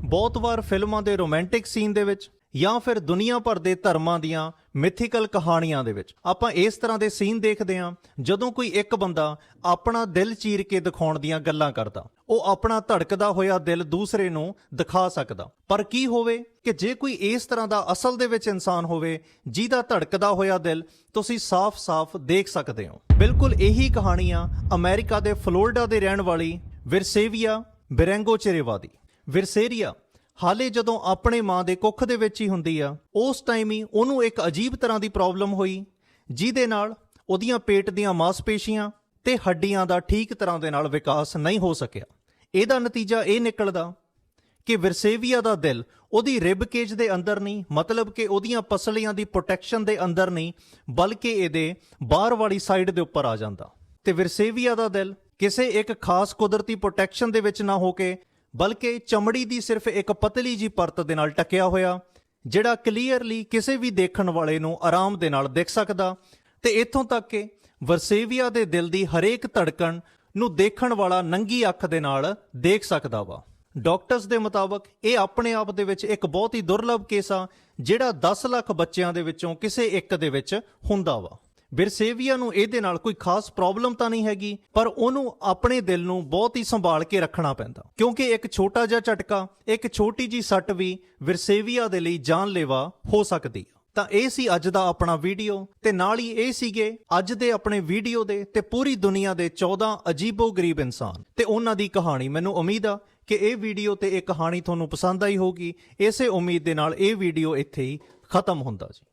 ਬਹੁਤ ਵਾਰ ਫਿਲਮਾਂ ਦੇ ਰੋਮਾਂਟਿਕ ਸੀਨ ਦੇ ਵਿੱਚ ਜਾਂ ਫਿਰ ਦੁਨੀਆ ਭਰ ਦੇ ਧਰਮਾਂ ਦੀਆਂ ਮਿਥੀਕਲ ਕਹਾਣੀਆਂ ਦੇ ਵਿੱਚ। ਆਪਾਂ ਇਸ ਤਰ੍ਹਾਂ ਦੇ ਸੀਨ ਦੇਖਦੇ ਹਾਂ, ਜਦੋਂ ਕੋਈ ਇੱਕ ਬੰਦਾ ਆਪਣਾ ਦਿਲ ਚੀਰ ਕੇ ਦਿਖਾਉਣ ਦੀਆਂ ਗੱਲਾਂ ਕਰਦਾ। ਉਹ ਆਪਣਾ ਧੜਕਦਾ ਹੋਇਆ ਦਿਲ ਦੂਸਰੇ ਨੂੰ ਦਿਖਾ ਸਕਦਾ। ਪਰ ਕੀ ਹੋਵੇ ਕਿ ਜੇ ਕੋਈ ਇਸ ਤਰ੍ਹਾਂ ਦਾ ਅਸਲ ਦੇ ਵਿੱਚ ਇਨਸਾਨ ਹੋਵੇ, ਜਿਹਦਾ ਧੜਕਦਾ ਹੋਇਆ ਦਿਲ ਤੁਸੀਂ ਸਾਫ਼-ਸਾਫ਼ ਦੇਖ ਸਕਦੇ ਹੋ। ਬਿਲਕੁਲ ਇਹੀ ਕਹਾਣੀਆਂ ਅਮਰੀਕਾ ਦੇ ਫਲੋਰੀਡਾ ਦੇ ਰਹਿਣ ਵਾਲੀ ਵਿਰਸੇਵੀਆ ਬਿਰੈਂਗੋ ਚਿਰੇਵਾ ਦੀ ਵਿਰਸੇਰੀਆ ਹਾਲੇ ਜਦੋਂ ਆਪਣੇ ਮਾਂ ਦੇ ਕੁੱਖ ਦੇ ਵਿੱਚ ਹੀ ਹੁੰਦੀ ਆ, ਉਸ ਟਾਈਮ ਹੀ ਉਹਨੂੰ ਇੱਕ ਅਜੀਬ ਤਰ੍ਹਾਂ ਦੀ ਪ੍ਰੋਬਲਮ ਹੋਈ, ਜਿਹਦੇ ਨਾਲ ਉਹਦੀਆਂ ਪੇਟ ਦੀਆਂ ਮਾਸਪੇਸ਼ੀਆਂ ਤੇ ਹੱਡੀਆਂ ਦਾ ਠੀਕ ਤਰ੍ਹਾਂ ਦੇ ਨਾਲ ਵਿਕਾਸ ਨਹੀਂ ਹੋ ਸਕਿਆ। ਇਹਦਾ ਨਤੀਜਾ ਇਹ ਨਿਕਲਦਾ ਕਿ ਵਿਰਸੇਵੀਆ ਦਾ ਦਿਲ ਉਹਦੀ ਰਿਬ ਕੇਜ ਦੇ ਅੰਦਰ ਨਹੀਂ, ਮਤਲਬ ਕਿ ਉਹਦੀਆਂ ਪਸਲੀਆਂ ਦੀ ਪ੍ਰੋਟੈਕਸ਼ਨ ਦੇ ਅੰਦਰ ਨਹੀਂ, ਬਲਕਿ ਇਹਦੇ ਬਾਹਰ ਵਾਲੀ ਸਾਈਡ ਦੇ ਉੱਪਰ ਆ ਜਾਂਦਾ। ਤੇ ਵਿਰਸੇਵੀਆ ਦਾ ਦਿਲ ਕਿਸੇ ਇੱਕ ਖਾਸ ਕੁਦਰਤੀ ਪ੍ਰੋਟੈਕਸ਼ਨ ਦੇ ਵਿੱਚ ਨਾ ਹੋ ਕੇ ਬਲਕਿ ਚਮੜੀ ਦੀ ਸਿਰਫ ਇੱਕ ਪਤਲੀ ਜੀ ਪਰਤ ਦੇ ਨਾਲ ਟਕਿਆ ਹੋਇਆ, ਜਿਹੜਾ ਕਲੀਅਰਲੀ ਕਿਸੇ ਵੀ ਦੇਖਣ ਵਾਲੇ ਨੂੰ ਆਰਾਮ ਦੇ ਨਾਲ ਦਿਖ ਸਕਦਾ ਤੇ ਇੱਥੋਂ ਤੱਕ ਕਿ ਵਰਸੇਵੀਆ ਦੇ ਦਿਲ ਦੀ ਹਰੇਕ ਧੜਕਣ ਨੂੰ ਦੇਖਣ ਵਾਲਾ ਨੰਗੀ ਅੱਖ ਦੇ ਨਾਲ ਦੇਖ ਸਕਦਾ ਵਾ। ਡਾਕਟਰਸ ਦੇ ਮੁਤਾਬਕ ਇਹ ਆਪਣੇ ਆਪ ਦੇ ਵਿੱਚ ਇੱਕ ਬਹੁਤ ਹੀ ਦੁਰਲੱਭ ਕੇਸ ਆ, ਜਿਹੜਾ 10 ਲੱਖ ਬੱਚਿਆਂ ਦੇ ਵਿੱਚੋਂ ਕਿਸੇ ਇੱਕ ਦੇ ਵਿੱਚ ਹੁੰਦਾ ਵਾ। ਬਿਰਸੇਵੀਆ ਨੂੰ ਇਹਦੇ ਨਾਲ ਕੋਈ ਖਾਸ ਪ੍ਰੋਬਲਮ ਤਾਂ ਨਹੀਂ ਹੈਗੀ, ਪਰ ਉਹਨੂੰ ਆਪਣੇ ਦਿਲ ਨੂੰ ਬਹੁਤ ਹੀ ਸੰਭਾਲ ਕੇ ਰੱਖਣਾ ਪੈਂਦਾ। ਕਿਉਂਕਿ ਇੱਕ ਛੋਟਾ ਜਿਹਾ ਝਟਕਾ, ਇੱਕ ਛੋਟੀ ਜੀ ਸੱਟ ਵੀ ਵਿਰਸੇਵੀਆ ਦੇ ਲਈ ਜਾਨਲੇਵਾ ਹੋ ਸਕਦੀ ਆ। ਤਾਂ ਇਹ ਸੀ ਅੱਜ ਦਾ ਆਪਣਾ ਵੀਡੀਓ, ਤੇ ਨਾਲ ਹੀ ਇਹ ਸੀਗੇ ਅੱਜ ਦੇ ਆਪਣੇ ਵੀਡੀਓ ਦੇ, ਤੇ ਪੂਰੀ ਦੁਨੀਆ ਦੇ 14 ਅਜੀਬੋ-ਗਰੀਬ ਇਨਸਾਨ। ਤੇ ਉਹਨਾਂ ਦੀ ਕਹਾਣੀ, ਮੈਨੂੰ ਉਮੀਦ ਆ ਕਿ ਇਹ ਵੀਡੀਓ ਤੇ ਇਹ ਕਹਾਣੀ ਤੁਹਾਨੂੰ ਪਸੰਦ ਆਈ ਹੋਗੀ ਇਸੇ ਉਮੀਦ ਦੇ ਨਾਲ ਇਹ ਵੀਡੀਓ ਇੱਥੇ ਹੀ ਖਤਮ ਹੁੰਦਾ ਜੀ।